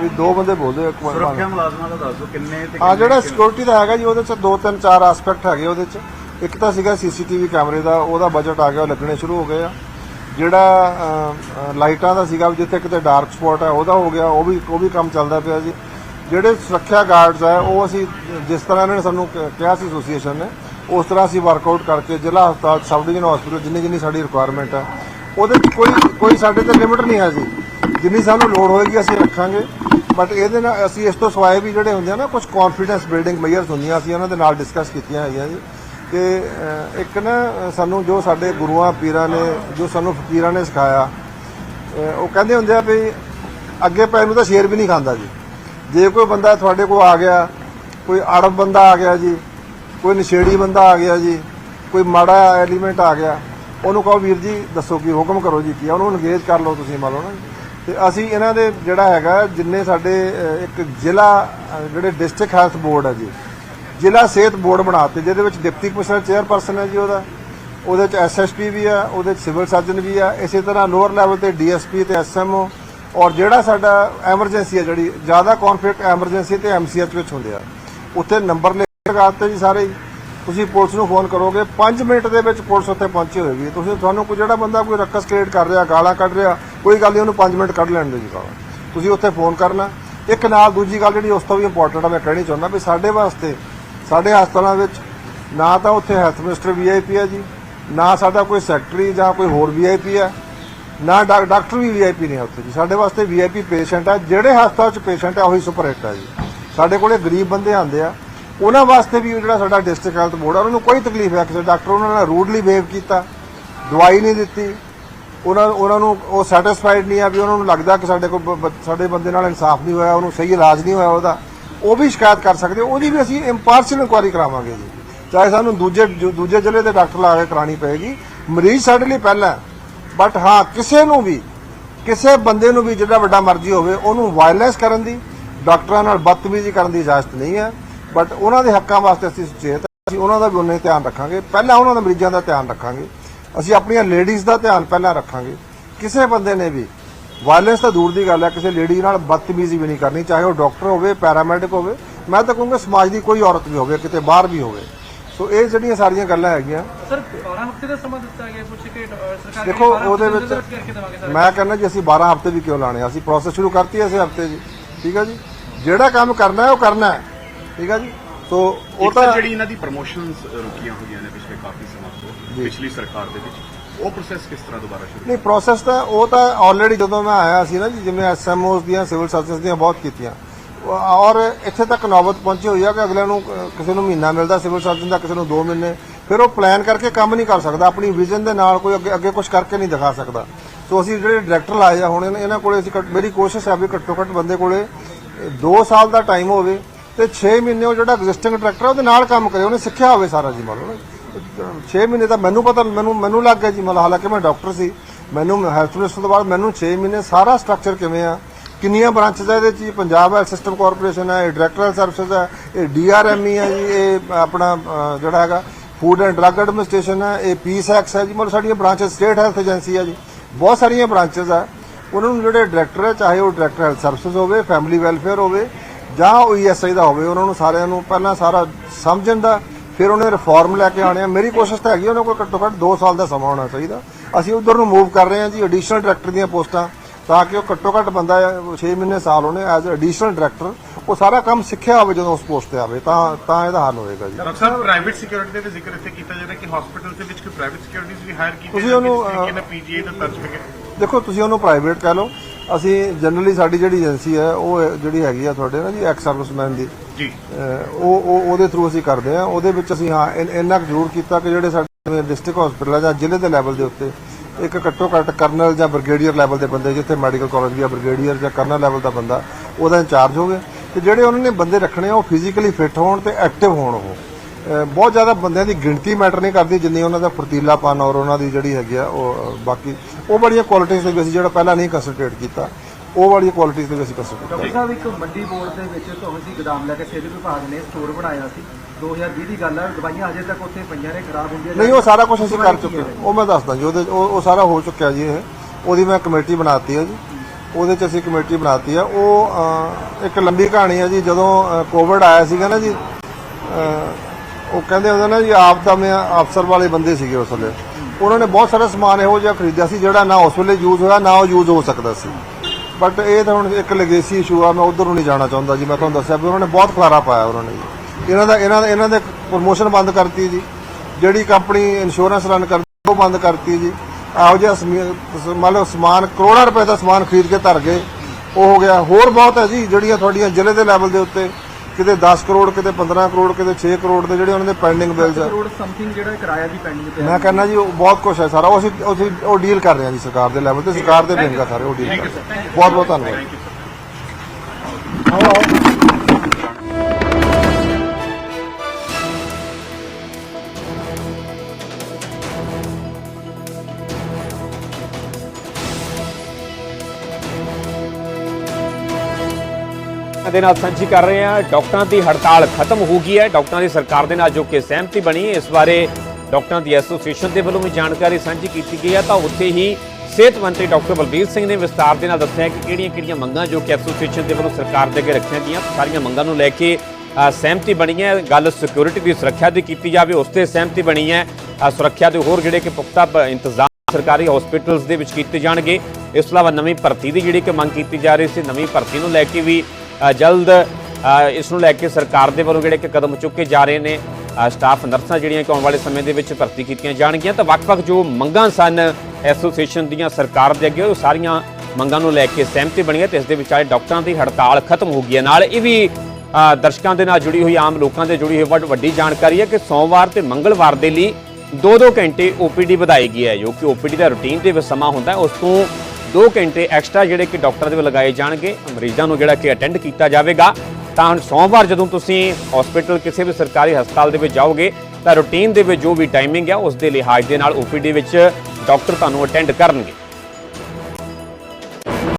ਵੀ ਦੋ ਬੰਦੇ ਬੋਲਦੇ ਆ ਇੱਕ ਵਾਰ ਸੁਰੱਖਿਆ ਮੁਲਾਜ਼ਮਾਂ ਦਾ ਦੱਸ ਕਿੰਨੇ ਤੇ ਹਾਂ ਜਿਹੜਾ ਸਿਕਿਉਰਿਟੀ ਦਾ ਹੈਗਾ ਜੀ ਉਹਦੇ ਚ ਦੋ ਤਿੰਨ ਚਾਰ ਐਸਪੈਕਟ ਹੈਗੇ ਉਹਦੇ ਚ। ਇੱਕ ਤਾਂ ਸੀਗਾ ਸੀਸੀਟੀਵੀ ਕੈਮਰੇ ਦਾ ਉਹਦਾ ਬਜਟ ਆ ਗਿਆ ਉਹ ਲੱਗਣੇ ਸ਼ੁਰੂ ਹੋ ਗਏ ਆ। ਜਿਹੜਾ ਲਾਈਟਾਂ ਦਾ ਸੀਗਾ ਜਿੱਥੇ ਕਿਤੇ ਡਾਰਕ ਸਪੌਟ ਹੈ ਉਹਦਾ ਹੋ ਗਿਆ ਉਹ ਵੀ ਉਹ ਵੀ ਕੰਮ ਚੱਲਦਾ ਪਿਆ ਜੀ। ਜਿਹੜੇ ਸੁਰੱਖਿਆ ਗਾਰਡਸ ਹੈ ਉਹ ਅਸੀਂ ਜਿਸ ਤਰ੍ਹਾਂ ਇਹਨਾਂ ਨੇ ਸਾਨੂੰ ਕ- ਕਿਹਾ ਸੀ ਐਸੋਸੀਏਸ਼ਨ ਨੇ ਉਸ ਤਰ੍ਹਾਂ ਅਸੀਂ ਵਰਕਆਊਟ ਕਰਕੇ ਜ਼ਿਲ੍ਹਾ ਹਸਪਤਾਲ ਸਬ ਡਿਵੀਜ਼ਨ ਹਸਪੀਟਲ ਜਿੰਨੀ ਜਿੰਨੀ ਸਾਡੀ ਰਿਕੁਆਇਰਮੈਂਟ ਹੈ ਉਹਦੇ 'ਚ ਕੋਈ ਕੋਈ ਸਾਡੇ ਤੇ ਲਿਮਿਟ ਨਹੀਂ ਹੈ ਜੀ। ਜਿੰਨੀ ਸਾਨੂੰ ਲੋੜ ਹੋਏਗੀ ਅਸੀਂ ਰੱਖਾਂਗੇ ਬਟ ਇਹਦੇ ਨਾਲ ਅਸੀਂ ਇਸ ਤੋਂ ਸਿਵਾਏ ਵੀ ਜਿਹੜੇ ਹੁੰਦੇ ਆ ਨਾ ਕੁਝ ਕੌਨਫੀਡੈਂਸ ਬਿਲਡਿੰਗ ਮੇਜਰਸ ਹੁੰਦੀਆਂ ਅਸੀਂ ਉਹਨਾਂ ਦੇ ਨਾਲ ਡਿਸਕਸ ਕੀਤੀਆਂ ਹੈਗੀਆਂ ਜੀ। ਕਿ ਅਹ, ਇੱਕ ਨਾ ਅਹ, ਸਾਨੂੰ ਜੋ ਸਾਡੇ ਗੁਰੂਆਂ ਪੀਰਾਂ ਨੇ ਜੋ ਸਾਨੂੰ ਫਕੀਰਾਂ ਨੇ ਸਿਖਾਇਆ ਅਹ, ਉਹ ਕਹਿੰਦੇ ਹੁੰਦੇ ਆ ਵੀ ਅੱਗੇ ਪੈ ਨੂੰ ਤਾਂ ਸ਼ੇਰ ਵੀ ਨਹੀਂ ਖਾਂਦਾ ਜੀ। ਜੇ ਕੋਈ ਬੰਦਾ ਤੁਹਾਡੇ ਕੋਲ ਆ ਗਿਆ ਕੋਈ ਅੜਬ ਬੰਦਾ ਆ ਗਿਆ ਜੀ ਕੋਈ ਨਸ਼ੇੜੀ ਬੰਦਾ ਆ ਗਿਆ ਜੀ ਕੋਈ ਮਾੜਾ ਐਲੀਮੈਂਟ ਆ ਗਿਆ ਉਹਨੂੰ ਕਹੋ ਵੀਰ ਜੀ ਦੱਸੋ ਕੀ ਹੁਕਮ ਕਰੋ ਜੀ ਕੀ ਆ, ਉਹਨੂੰ ਅੰਗੇਜ਼ ਕਰ ਲਓ ਤੁਸੀਂ ਮੰਨ ਲਓ ਨਾ। ਤੇ ਅਸੀਂ ਇਹਨਾਂ ਦੇ ਜਿਹੜਾ ਹੈਗਾ ਜਿੰਨੇ ਸਾਡੇ ਇੱਕ ਜ਼ਿਲ੍ਹਾ ਜਿਹੜੇ ਡਿਸਟ੍ਰਿਕਟ ਹੈਲਥ ਬੋਰਡ ਹੈ ਜੀ ਜ਼ਿਲ੍ਹਾ ਸਿਹਤ ਬੋਰਡ ਬਣਾਤੇ ਜਿਹਦੇ ਵਿੱਚ ਡਿਪਟੀ ਕਮਿਸ਼ਨਰ ਚੇਅਰਪਰਸਨ ਹੈ ਜੀ ਉਹਦਾ। ਉਹਦੇ ਚ ਐਸਐਸਪੀ ਵੀ ਆ ਉਹਦੇ ਚ ਸਿਵਲ ਸਰਜਨ ਵੀ ਆ ਇਸੇ ਤਰ੍ਹਾਂ ਲੋਅਰ ਲੈਵਲ ਤੇ ਡੀਐਸਪੀ ਤੇ ਐਸਐਮਓ ਔਰ ਜਿਹੜਾ ਸਾਡਾ ਐਮਰਜੈਂਸੀ ਹੈ, ਜਿਹੜੀ ਜ਼ਿਆਦਾ ਕਨਫਲਿਕਟ ਐਮਰਜੈਂਸੀ ਤੇ ਐਮਸੀਐਚ ਵਿੱਚ ਹੁੰਦੇ ਆ, ਉੱਥੇ ਨੰਬਰ ਲਗਾਤੇ ਜੀ ਸਾਰੇ ਤੁਸੀਂ ਪੁਲਿਸ ਨੂੰ ਫੋਨ ਕਰੋਗੇ 5 ਮਿੰਟ ਦੇ ਵਿੱਚ ਪੁਲਿਸ ਉੱਥੇ ਪਹੁੰਚੀ ਹੋਏਗੀ। ਤੁਸੀਂ, ਤੁਹਾਨੂੰ ਕੋਈ ਜਿਹੜਾ ਬੰਦਾ ਕੋਈ ਰਕਸ ਕ੍ਰੀਏਟ ਕਰ ਰਿਹਾ, ਗਾਲਾਂ ਕੱਢ ਰਿਹਾ, ਕੋਈ ਗੱਲ ਨਹੀਂ, ਉਹਨੂੰ 5 ਮਿੰਟ ਕੱਢ ਲੈਣ ਦਿਓ ਜੀ ਗਾਲਾਂ। ਤੁਸੀਂ ਉੱਥੇ ਫੋਨ ਕਰਨਾ। ਇੱਕ ਨਾਲ ਦੂਜੀ ਗੱਲ ਜਿਹੜੀ, ਉਸ ਤੋਂ ਵੀ ਇੰਪੋਰਟੈਂਟ ਆ, ਮੈਂ ਕਹਿਣੀ ਚਾਹੁੰਦਾ ਵੀ ਸਾਡੇ ਵਾਸਤੇ, ਸਾਡੇ ਹਸਪਤਾਲਾਂ ਵਿੱਚ ਨਾ ਤਾਂ ਉੱਥੇ ਹੈਲਥ ਮਿਨਿਸਟਰ ਵੀਆਈਪੀ ਹੈ ਜੀ, ਨਾ ਸਾਡਾ ਕੋਈ ਸੈਕਟਰੀ ਜਾਂ ਕੋਈ ਹੋਰ ਵੀਆਈਪੀ ਹੈ। ਨਾ ਡਾ- ਡਾਕਟਰ ਵੀ ਵੀਆਈਪੀ ਨਹੀਂ ਹੈ ਉੱਥੇ ਜੀ। ਸਾਡੇ ਵਾਸਤੇ ਵੀਆਈਪੀ ਪੇਸ਼ੈਂਟ ਹੈ ਜਿਹੜੇ ਹਸਪਤਾਲ 'ਚ ਪੇਸ਼ੈਂਟ ਆ, ਉਹੀ ਸੁਪਰ ਹਿੱਟ ਹੈ ਜੀ। ਸਾਡੇ ਕੋਲੇ ਗਰੀਬ ਬੰਦੇ ਆਉਂਦੇ ਆ। ਉਹਨਾਂ ਵਾਸਤੇ ਵੀ ਜਿਹੜਾ ਸਾਡਾ ਡਿਸਟ੍ਰਿਕਟ ਹੈਲਥ ਬੋਰਡ ਆ, ਉਹਨਾਂ ਨੂੰ ਕੋਈ ਤਕਲੀਫ ਹੈ ਕਿਸੇ ਡਾਕਟਰ। ਉਹਨਾਂ ਨਾਲ ਰੂਡਲੀ ਬਿਹੇਵ ਕੀਤਾ, ਦਵਾਈ ਨਹੀਂ ਦਿੱਤੀ। ਉਹਨਾਂ ਉਹਨਾਂ ਨੂੰ ਉਹ ਸੈਟੀਸਫਾਈਡ ਨਹੀਂ ਆ ਵੀ ਉਹਨਾਂ ਨੂੰ ਲੱਗਦਾ ਕਿ ਸਾਡੇ ਕੋਲ ਸਾਡੇ ਬੰਦੇ ਨਾਲ ਇਨਸਾਫ ਨਹੀਂ ਹੋਇਆ, ਉਹਨੂੰ ਸਹੀ ਇਲਾਜ ਨਹੀਂ ਹੋਇਆ ਉਹਦਾ। ਉਹ ਵੀ ਸ਼ਿਕਾਇਤ ਕਰ ਸਕਦੇ ਉਹਦੀ ਵੀ ਅਸੀਂ ਇੰਪਾਰਸ਼ੀਅਲ ਇਨਕੁਆਇਰੀ ਕਰਾਵਾਂਗੇ ਜੀ। ਚਾਹੇ ਸਾਨੂੰ ਦੂਜੇ ਦੂਜੇ ਜ਼ਿਲ੍ਹੇ ਦੇ ਡਾਕਟਰ ਲਾ ਕੇ ਕਰਾਣੀ ਪਏਗੀ। ਮਰੀਜ਼ ਸਾਡੇ ਲਈ ਪਹਿਲਾਂ ਬਟ ਹਾਂ, ਕਿਸੇ ਨੂੰ ਵੀ, ਕਿਸੇ ਬੰਦੇ ਨੂੰ ਵੀ ਜਿਹੜਾ ਵੱਡਾ ਮਰਜ਼ੀ ਹੋਵੇ, ਉਹਨੂੰ ਵਾਇਲੈਂਸ ਕਰਨ ਦੀ, ਡਾਕਟਰਾਂ ਨਾਲ ਬਦਤਮੀਜ਼ੀ ਕਰਨ ਦੀ ਇਜਾਜ਼ਤ ਨਹੀਂ ਹੈ। ਬਟ ਉਹਨਾਂ ਦੇ ਹੱਕਾਂ ਵਾਸਤੇ ਅਸੀਂ ਸੁਚੇਤ ਅਸੀਂ ਉਹਨਾਂ ਦਾ ਵੀ ਉਨੇ ਧਿਆਨ ਰੱਖਾਂਗੇ। ਪਹਿਲਾਂ ਉਹਨਾਂ ਦੇ ਮਰੀਜ਼ਾਂ ਦਾ ਧਿਆਨ ਰੱਖਾਂਗੇ। ਅਸੀਂ ਆਪਣੀਆਂ ਲੇਡੀਜ਼ ਦਾ ਧਿਆਨ ਪਹਿਲਾਂ ਰੱਖਾਂਗੇ। ਕਿਸੇ ਬੰਦੇ ਨੇ ਵੀ ਵਾਇਲੈਂਸ ਤਾਂ ਦੂਰ ਦੀ ਗੱਲ ਹੈ, ਕਿਸੇ ਲੇਡੀ ਨਾਲ ਬਦਤਮੀਜ਼ੀ ਵੀ ਨਹੀਂ ਕਰਨੀ, ਚਾਹੇ ਉਹ ਡਾਕਟਰ ਹੋਵੇ ਪੈਰਾਮੈਡਿਕ ਹੋਵੇ। ਮੈਂ ਤਾਂ ਕਹੂੰਗਾ ਸਮਾਜ ਦੀ ਕੋਈ ਔਰਤ ਵੀ ਹੋਵੇ, ਕਿਤੇ ਬਾਹਰ ਵੀ ਹੋਵੇ ਸੋ ਇਹ ਜਿਹੜੀਆਂ ਸਾਰੀਆਂ ਗੱਲਾਂ ਹੈਗੀਆਂ ਸਰ 12 ਹਫ਼ਤੇ ਦਾ ਸਮਾਂ ਦਿੱਤਾ ਗਿਆ ਕੁਝ ਕਿ ਸਰਕਾਰ ਦੇਖੋ ਨੇ 12 ਉਹਦੇ ਵਿੱਚ ਮੈਂ ਕਹਿੰਦਾ ਜੀ ਅਸੀਂ 12 ਹਫ਼ਤੇ ਵੀ ਕਿਉਂ ਲਾਣੇ? ਅਸੀਂ ਪ੍ਰੋਸੈਸ ਸ਼ੁਰੂ ਕਰਤੀ ਐ ਇਸੇ ਹਫ਼ਤੇ ਜੀ ਠੀਕ ਹੈ ਜੀ? ਜਿਹੜਾ ਕੰਮ ਕਰਨਾ ਹੈ ਉਹ ਕਰਨਾ ਹੈ। ਠੀਕ ਹੈ ਜੀ? ਸੋ ਉਹ ਤਾਂ ਜਿਹੜੀ ਇਹਨਾਂ ਦੀ ਪ੍ਰਮੋਸ਼ਨਸ ਰੁਕੀਆਂ ਹੋਈਆਂ ਨੇ ਪਿਛਲੇ ਕਾਫੀ ਸਮਾਂ ਤੋਂ ਪਿਛਲੀ ਸਰਕਾਰ ਦੇ ਵਿੱਚ ਉਹ ਪ੍ਰੋਸੈਸ ਕਿਸ ਤਰ੍ਹਾਂ ਦੁਬਾਰਾ ਸ਼ੁਰੂ ਨਹੀਂ ਪ੍ਰੋਸੈਸ ਤਾਂ ਉਹ ਤਾਂ ਆਲਰੇਡੀ ਜਦੋਂ ਮੈਂ ਆਇਆ ਸੀ ਨਾ ਜੀ ਜਿਵੇਂ ਐਸਐਮਓਸ ਦੀਆਂ ਸਿਵਲ ਸਰਵਿਸ ਦੀਆਂ ਬਹੁਤ ਕੀਤੀਆਂ। ਔਰ ਇੱਥੇ ਤੱਕ ਨੌਬਤ ਪਹੁੰਚੀ ਹੋਈ ਆ ਕਿ ਅਗਲੇ ਨੂੰ ਕਿਸੇ ਨੂੰ ਮਹੀਨਾ ਮਿਲਦਾ ਸਿਵਲ ਸਰਜਨ ਦਾ, ਕਿਸੇ ਨੂੰ 2 ਮਹੀਨੇ। ਫਿਰ ਉਹ ਪਲਾਨ ਕਰਕੇ ਕੰਮ ਨਹੀਂ ਕਰ ਸਕਦਾ। ਆਪਣੀ ਵਿਜ਼ਨ ਦੇ ਨਾਲ ਕੋਈ ਅੱਗੇ ਅੱਗੇ ਕੁਝ ਕਰਕੇ ਨਹੀਂ ਦਿਖਾ ਸਕਦਾ। ਸੋ ਅਸੀਂ ਜਿਹੜੇ ਡਾਇਰੈਕਟਰ ਲਾਏ ਆ, ਹੁਣ ਇਹਨਾਂ- ਇਹਨਾਂ ਕੋਲੇ ਅਸੀਂ ਘੱਟ- ਮੇਰੀ ਕੋਸ਼ਿਸ਼ ਆ ਵੀ ਘੱਟੋ ਘੱਟ ਬੰਦੇ ਕੋਲੇ 2 ਸਾਲ ਦਾ ਟਾਈਮ ਹੋਵੇ ਤੇ 6 ਮਹੀਨੇ ਉਹ ਜਿਹੜਾ ਐਗਜ਼ਿਸਟਿੰਗ ਡਾਇਰੈਕਟਰ ਉਹਦੇ ਨਾਲ ਕੰਮ ਕਰੇ। ਉਹਨੇ ਸਿੱਖਿਆ ਹੋਵੇ ਸਾਰਾ ਜੀ ਮੰਨ ਲਓ ਨਾ 6 ਮਹੀਨੇ ਤਾਂ ਮੈਨੂੰ ਪਤਾ, ਮੈਨੂੰ ਮੈਨੂੰ ਲੱਗ ਗਿਆ ਜੀ ਮਤਲਬ ਹਾਲਾਂਕਿ ਮੈਂ ਡਾਕਟਰ ਸੀ। ਮੈਨੂੰ ਹੈਲਥ ਮਿਨਿਸਟਰ ਤੋਂ ਬਾਅਦ ਮੈਨੂੰ 6 ਮਹੀਨੇ ਸਾਰਾ ਸਟਰਕਚਰ ਕਿਵੇਂ ਆ ਕਿੰਨੀਆਂ ਬ੍ਰਾਂਚਸ ਹੈ ਇਹਦੇ ਚ? ਜੀ? ਪੰਜਾਬ ਹੈਲਥ ਸਿਸਟਮ ਕਾਰਪੋਰੇਸ਼ਨ ਹੈ ਇਹ ਡਾਇਰੈਕਟਰ ਹੈਲਥ ਸਰਵਿਸਿਜ਼ ਹੈ ਇਹ ਡੀਆਰਐਮਈ ਹੈ ਜੀ ਇਹ ਆਪਣਾ ਅ, ਜਿਹੜਾ ਹੈਗਾ ਫੂਡ ਐਂਡ ਡਰੱਗ ਐਡਮਿਨਿਸਟ੍ਰੇਸ਼ਨ ਹੈ ਇਹ ਪੀਸੈਕਸ ਹੈ ਜੀ ਮਤਲਬ ਸਾਡੀਆਂ ਬ੍ਰਾਂਚਸ ਸਟੇਟ ਹੈਲਥ ਏਜੰਸੀ ਹੈ ਜੀ ਬਹੁਤ ਸਾਰੀਆਂ ਬ੍ਰਾਂਚਸ ਆ। ਉਹਨਾਂ ਨੂੰ ਜਿਹੜੇ ਡਾਇਰੈਕਟਰ ਹੈ ਚਾਹੇ ਉਹ ਡਾਇਰੈਕਟਰ ਹੈਲਥ ਸਰਵਿਸਿਜ਼ ਹੋਵੇ ਫੈਮਿਲੀ ਵੈਲਫੇਅਰ ਹੋਵੇ ਜਾਂ ਉਹ ਈਐਸਆਈ ਦਾ ਹੋਵੇ ਉਹਨਾਂ ਨੂੰ ਸਾਰਿਆਂ ਨੂੰ ਪਹਿਲਾਂ ਸਾਰਾ ਸਮਝਣ ਦਾ ਫਿਰ ਉਹਨੇ ਰਿਫਾਰਮ ਲੈ ਕੇ ਆਉਣੇ ਆ। ਮੇਰੀ ਕੋਸ਼ਿਸ਼ ਤਾਂ ਹੈਗੀ ਉਹਨਾਂ ਕੋਲ ਘੱਟੋ ਘੱਟ 2 ਸਾਲ ਦਾ ਸਮਾਂ ਹੋਣਾ ਚਾਹੀਦਾ। ਅਸੀਂ ਉਧਰ ਨੂੰ ਮੂਵ ਕਰ ਰਹੇ ਹਾਂ ਜੀ ਐਡੀਸ਼ਨਲ ਡਾਇਰੈਕਟਰ ਦੀਆਂ ਪੋਸਟਾਂ। ਤਾਂ ਕਿ ਉਹ ਘੱਟੋ ਘੱਟ ਬੰਦਾ 6 ਮਹੀਨੇ ਸਾਲ ਉਹਨੇ ਐਜ਼ ਐਡੀਸ਼ਨਲ ਡਾਇਰੈਕਟਰ ਉਹ ਸਾਰਾ ਕੰਮ ਸਿੱਖਿਆ ਹੋਵੇ ਜਦੋਂ ਉਸ ਪੋਸਟ ਤੇ ਆਵੇ ਤਾਂ ਤਾਂ ਇਹਦਾ ਹੱਲ ਹੋਏਗਾ ਜੀ। ਡਾਕਟਰ ਸਾਹਿਬ ਪ੍ਰਾਈਵੇਟ ਸਿਕਿਉਰਿਟੀ ਦੇ ਵੀ ਜ਼ਿਕਰ ਇੱਥੇ ਕੀਤਾ ਜਾਂਦਾ ਕਿ ਹਸਪੀਟਲ ਦੇ ਵਿੱਚ ਕੋਈ ਪ੍ਰਾਈਵੇਟ ਸਿਕਿਉਰਿਟੀਜ਼ ਵੀ ਹਾਇਰ ਕੀਤੀਆਂ ਤੁਸੀਂ ਉਹਨੂੰ, ਪੀਜੀਆਈ ਦਾ ਸਰਟੀਫਿਕੇਟ ਦੇਖੋ ਤੁਸੀਂ ਉਹਨੂੰ ਪ੍ਰਾਈਵੇਟ ਕਹਿ ਲਓ। ਅਸੀਂ ਜਨਰਲੀ ਸਾਡੀ ਜਿਹੜੀ ਏਜੰਸੀ ਹੈ ਉਹ ਜਿਹੜੀ ਹੈਗੀ ਆ ਤੁਹਾਡੇ ਨਾ ਜੀ ਐਕਸ ਸਰਵਿਸਮੈਨ ਦੀ ਜੀ। ਉਹ ਉਹ ਉਹਦੇ ਥਰੂ ਅਸੀਂ ਕਰਦੇ ਹਾਂ ਉਹਦੇ ਵਿੱਚ ਅਸੀਂ ਹਾਂ ਇਨ- ਜ਼ਰੂਰ ਕੀਤਾ ਕਿ ਜਿਹੜੇ ਸਾਡੇ ਡਿਸਟ੍ਰਿਕਟ ਹਸਪੀਟਲ ਆ ਜਾਂ ਜ਼ਿਲ੍ਹੇ ਦੇ ਲੈਵਲ ਦੇ ਉੱਤੇ ਇੱਕ ਘੱਟੋ ਘੱਟ ਕਰਨਲ ਜਾਂ ਬ੍ਰਿਗੇਡੀਅਰ ਲੈਵਲ ਦੇ ਬੰਦੇ, ਜਿੱਥੇ ਮੈਡੀਕਲ ਕਾਲਜ ਵੀ ਆ, ਬ੍ਰਿਗੇਡੀਅਰ ਜਾਂ ਕਰਨਲ ਲੈਵਲ ਦਾ ਬੰਦਾ, ਉਹਦਾ ਇੰਚਾਰਜ ਹੋਵੇ। ਤੇ ਜਿਹੜੇ ਉਹਨਾਂ ਨੇ ਬੰਦੇ ਰੱਖਣੇ ਆ, ਉਹ ਫਿਜ਼ੀਕਲੀ ਫਿੱਟ ਹੋਣ ਤੇ ਐਕਟਿਵ ਹੋਣ ਉਹ। ਬਹੁਤ ਜ਼ਿਆਦਾ ਬੰਦਿਆਂ ਦੀ ਗਿਣਤੀ ਮੈਟਰ ਨਹੀਂ ਕਰਦੀ, ਜਿੰਨੀ ਉਹਨਾਂ ਦਾ ਫੁਰਤੀਲਾਪਨ ਔਰ ਉਹਨਾਂ ਦੀ ਜਿਹੜੀ ਹੈਗੀ ਆ, ਉਹ ਬਾਕੀ, ਉਹ ਬੜੀਆਂ ਕੁਆਲਿਟੀਆਂ ਦੇ ਵੀ ਅਸੀਂ ਜਿਹੜਾ ਪਹਿਲਾਂ ਨਹੀਂ ਕੰਸਨਟ੍ਰੇਟ ਕੀਤਾ। ਉਹ ਵਾਲੀਆਂ ਕੁਆਲਿਟੀਆਂ ਦੇ ਵੀ ਅਸੀਂ ਕੰਸਨਟ੍ਰੇਟ ਡਾਕਟਰ ਸਾਹਿਬ, ਇੱਕ ਮੰਡੀ ਬੋਰਡ ਦੇ ਵਿੱਚ ਤੁਹਾਨੂੰ ਸੀ ਗਦਾਮ ਲੈ ਕੇ ਸਿਹਤ ਵਿਭਾਗ ਨੇ ਸਟੋਰ ਬਣਾਇਆ ਸੀ। 2020 ਦੀ ਗੱਲ ਹੈ ਦਵਾਈਆਂ ਅਜੇ ਤੱਕ ਉੱਥੇ ਪਈਆਂ ਨੇ ਖਰਾਬ ਹੁੰਦੀਆਂ ਨਹੀਂ ਉਹ ਸਾਰਾ ਕੁਝ ਅਸੀਂ ਕਰ ਚੁੱਕੇ। ਉਹ ਮੈਂ ਦੱਸਦਾ ਜੀ ਉਹਦੇ ਉਹ ਉਹ ਸਾਰਾ ਹੋ ਚੁੱਕਿਆ ਜੀ ਇਹ। ਉਹਦੀ ਮੈਂ ਕਮੇਟੀ ਬਣਾਤੀ ਹੈ ਜੀ। ਉਹਦੇ ਚ ਅਸੀਂ ਕਮੇਟੀ ਬਣਾਤੀ ਆ। ਉਹ ਇੱਕ ਲੰਬੀ ਕਹਾਣੀ ਹੈ ਜੀ ਜਦੋਂ ਕੋਵਿਡ ਆਇਆ ਸੀਗਾ ਨਾ ਜੀ ਉਹ ਕਹਿੰਦੇ ਹੁੰਦੇ ਨਾ ਜੀ ਆਪ ਦਾ ਮੈਂ ਅਫਸਰ ਵਾਲੇ ਬੰਦੇ ਸੀਗੇ ਉਸ ਵੇਲੇ। ਉਹਨਾਂ ਨੇ ਬਹੁਤ ਸਾਰਾ ਸਮਾਨ ਇਹੋ ਜਿਹਾ ਖਰੀਦਿਆ ਸੀ ਜਿਹੜਾ ਨਾ ਉਸ ਵੇਲੇ ਯੂਜ਼ ਹੋਇਆ ਨਾ ਉਹ ਯੂਜ਼ ਹੋ ਸਕਦਾ ਸੀ। ਬਟ ਇਹ ਤਾਂ ਹੁਣ ਇੱਕ ਲੈਗੇਸੀ ਇਸ਼ੂ ਆ ਮੈਂ ਉਧਰ ਨੂੰ ਨਹੀਂ ਜਾਣਾ ਚਾਹੁੰਦਾ ਜੀ। ਮੈਂ ਤੁਹਾਨੂੰ ਦੱਸਿਆ ਵੀ ਉਹਨਾਂ ਨੇ ਬਹੁਤ ਖਲਾਰਾ ਪਾਇਆ ਉਹਨਾਂ ਨੇ ਜੀ। ਇਹਨਾਂ ਦਾ ਇਹਨਾਂ ਦਾ ਇਹਨਾਂ ਦੇ ਪ੍ਰੋਮੋਸ਼ਨ ਬੰਦ ਕਰਤੀ ਜੀ। ਜਿਹੜੀ ਕੰਪਨੀ ਇੰਸ਼ੋਰੈਂਸ ਰਨ ਕਰਦੀ ਉਹ ਬੰਦ ਕਰਤੀ ਜੀ। ਇਹੋ ਜਿਹਾ ਸਮੀ- ਮੰਨ ਲਓ ਸਮਾਨ ਕਰੋੜਾਂ ਰੁਪਏ ਦਾ ਸਮਾਨ ਖਰੀਦ ਕੇ ਧਰ ਗਏ। ਉਹ ਹੋ ਗਿਆ। ਹੋਰ ਬਹੁਤ ਹੈ ਜੀ ਜਿਹੜੀਆਂ ਤੁਹਾਡੀਆਂ ਜ਼ਿਲ੍ਹੇ ਦੇ ਲੈਵਲ ਦੇ ਉੱਤੇ ਕਿਤੇ 10 ਕਰੋੜ ਕਿਤੇ 15 ਕਰੋੜ ਕਿਤੇ 6 ਕਰੋੜ ਦੇ ਜਿਹੜੇ ਉਹਨਾਂ ਦੇ ਪੈਂਡਿੰਗ ਬਿਲਸ ਆ। ਕਰੋੜ ਸਮਥਿੰਗ ਜਿਹੜਾ ਕਿਰਾਇਆ ਵੀ ਪੈਂਡਿੰਗ ਤੇ ਮੈਂ ਕਹਿੰਦਾ ਜੀ ਉਹ ਬਹੁਤ ਕੁਝ ਹੈ ਸਾਰਾ। ਉਹ ਅਸੀਂ ਅਸੀਂ ਉਹ ਡੀਲ ਕਰ ਰਹੇ ਹਾਂ ਜੀ ਸਰਕਾਰ ਦੇ ਲੈਵਲ ਤੇ। ਸਰਕਾਰ ਦੇ ਬੈਂਕਾ ਸਾਰੇ ਉਹ ਡੀਲ ਕਰ ਰਹੇ। ਬਹੁਤ ਬਹੁਤ ਧੰਨਵਾਦ। ਦੇ ਨਾਲ ਸਾਂਝੀ ਕਰ ਰਹੇ ਹਾਂ। ਡਾਕਟਰਾਂ ਦੀ ਹੜਤਾਲ ਖਤਮ ਹੋ ਗਈ ਹੈ। ਡਾਕਟਰਾਂ ਦੀ ਸਰਕਾਰ ਦੇ ਨਾਲ ਜੋ ਕਿ ਸਹਿਮਤੀ ਬਣੀ, ਇਸ ਬਾਰੇ ਡਾਕਟਰਾਂ ਦੀ ਐਸੋਸੀਏਸ਼ਨ ਦੇ ਵੱਲੋਂ ਵੀ ਜਾਣਕਾਰੀ ਸਾਂਝੀ ਕੀਤੀ ਗਈ ਹੈ। ਤਾਂ ਉੱਥੇ ਹੀ ਸਿਹਤ ਮੰਤਰੀ ਡਾਕਟਰ ਬਲਬੀਰ ਸਿੰਘ ਨੇ ਵਿਸਤਾਰ ਦੇ ਨਾਲ ਦੱਸਿਆ ਕਿ ਕਿਹੜੀਆਂ-ਕਿਹੜੀਆਂ ਮੰਗਾਂ ਜੋ ਕਿ ਐਸੋਸੀਏਸ਼ਨ ਦੇ ਵੱਲੋਂ ਸਰਕਾਰ ਦੇ ਅੱਗੇ ਰੱਖੀਆਂ ਗਈਆਂ, ਸਾਰੀਆਂ ਮੰਗਾਂ ਨੂੰ ਲੈ ਕੇ ਸਹਿਮਤੀ ਬਣੀ ਹੈ। ਗੱਲ ਸਿਕਿਉਰਿਟੀ ਦੀ, ਸੁਰੱਖਿਆ ਦੀ ਕੀਤੀ ਜਾਵੇ, ਉਸ ਤੇ ਸਹਿਮਤੀ ਬਣੀ ਹੈ। ਸੁਰੱਖਿਆ ਦੇ ਹੋਰ ਜਿਹੜੇ ਕਿ ਪੁਖਤਾ ਪ- ਇੰਤਜ਼ਾਮ ਸਰਕਾਰੀ ਹਸਪੀਟਲਸ ਦੇ ਵਿੱਚ ਕੀਤੇ ਜਾਣਗੇ। ਇਸ ਤੋਂ ਇਲਾਵਾ ਨਵੀਂ ਭਰਤੀ ਦੀ ਜਿਹੜੀ ਕਿ ਮੰਗ ਕੀਤੀ ਜਾ ਰਹੀ ਸੀ, ਨਵੀਂ ਭਰਤੀ ਨੂੰ ਲੈ ਕੇ ਵੀ ਜਲਦ ਇਸ ਨੂੰ ਲੈ ਕੇ ਸਰਕਾਰ ਦੇ ਵੱਲੋਂ ਜਿਹੜੇ ਕਿ ਕਦਮ ਚੁੱਕੇ ਜਾ ਰਹੇ ਨੇ ਸਟਾਫ ਨਰਸਾਂ ਜਿਹੜੀਆਂ ਕਿ ਆਉਣ ਵਾਲੇ ਸਮੇਂ ਦੇ ਵਿੱਚ ਭਰਤੀ ਕੀਤੀਆਂ ਜਾਣਗੀਆਂ, ਤਾਂ ਵੱਖ-ਵੱਖ ਜੋ ਮੰਗਾਂ ਸਨ, ਐਸੋਸੀਏਸ਼ਨ ਦੀਆਂ ਸਰਕਾਰ ਦੇ ਅੱਗੇ, ਉਹ ਸਾਰੀਆਂ ਮੰਗਾਂ ਨੂੰ ਲੈ ਕੇ ਸਹਿਮਤੀ ਬਣੀ ਹੈ ਤੇ ਇਸ ਦੇ ਵਿਚਾਲੇ ਡਾਕਟਰਾਂ ਦੀ ਹੜਤਾਲ ਖਤਮ ਹੋ ਗਈ ਹੈ। ਨਾਲ ਇਹ ਵੀ ਦਰਸ਼ਕਾਂ ਦੇ ਨਾਲ ਜੁੜੀ ਹੋਈ, ਆਮ ਲੋਕਾਂ ਦੇ ਜੁੜੀ ਹੋਈ ਵੱਡ- ਵੱਡੀ ਜਾਣਕਾਰੀ ਹੈ ਕਿ ਸੋਮਵਾਰ ਤੇ ਮੰਗਲਵਾਰ ਦੇ ਲਈ 2-2 ਘੰਟੇ OPD ਵਧਾਈ ਗਈ ਹੈ, ਜੋ ਕਿ OPD ਦਾ ਰੁਟੀਨ ਦੇ ਵਿੱਚ ਸਮਾਂ ਹੁੰਦਾ ਉਸ ਤੋਂ 2 ਘੰਟੇ ਐਕਸਟਰਾ ਜਿਹੜੇ ਕਿ ਡਾਕਟਰ ਦੇ ਵੱਲ ਲਗਾਏ ਜਾਣਗੇ, ਮਰੀਜ਼ਾਂ ਨੂੰ ਜਿਹੜਾ ਕਿ ਅਟੈਂਡ ਕੀਤਾ ਜਾਵੇਗਾ। ਤਾਂ ਹੁਣ ਸੋਮਵਾਰ ਜਦੋਂ ਤੁਸੀਂ ਹਸਪੀਟਲ ਕਿਸੇ ਵੀ ਸਰਕਾਰੀ ਹਸਪਤਾਲ ਦੇ ਵਿੱਚ ਜਾਓਗੇ, ਤਾਂ ਰੁਟੀਨ ਦੇ ਵਿੱਚ ਜੋ ਵੀ ਟਾਈਮਿੰਗ ਹੈ ਉਸ ਦੇ ਲਿਹਾਜ਼ ਦੇ ਨਾਲ OPD ਵਿੱਚ ਡਾਕਟਰ ਤੁਹਾਨੂੰ ਅਟੈਂਡ ਕਰਨਗੇ।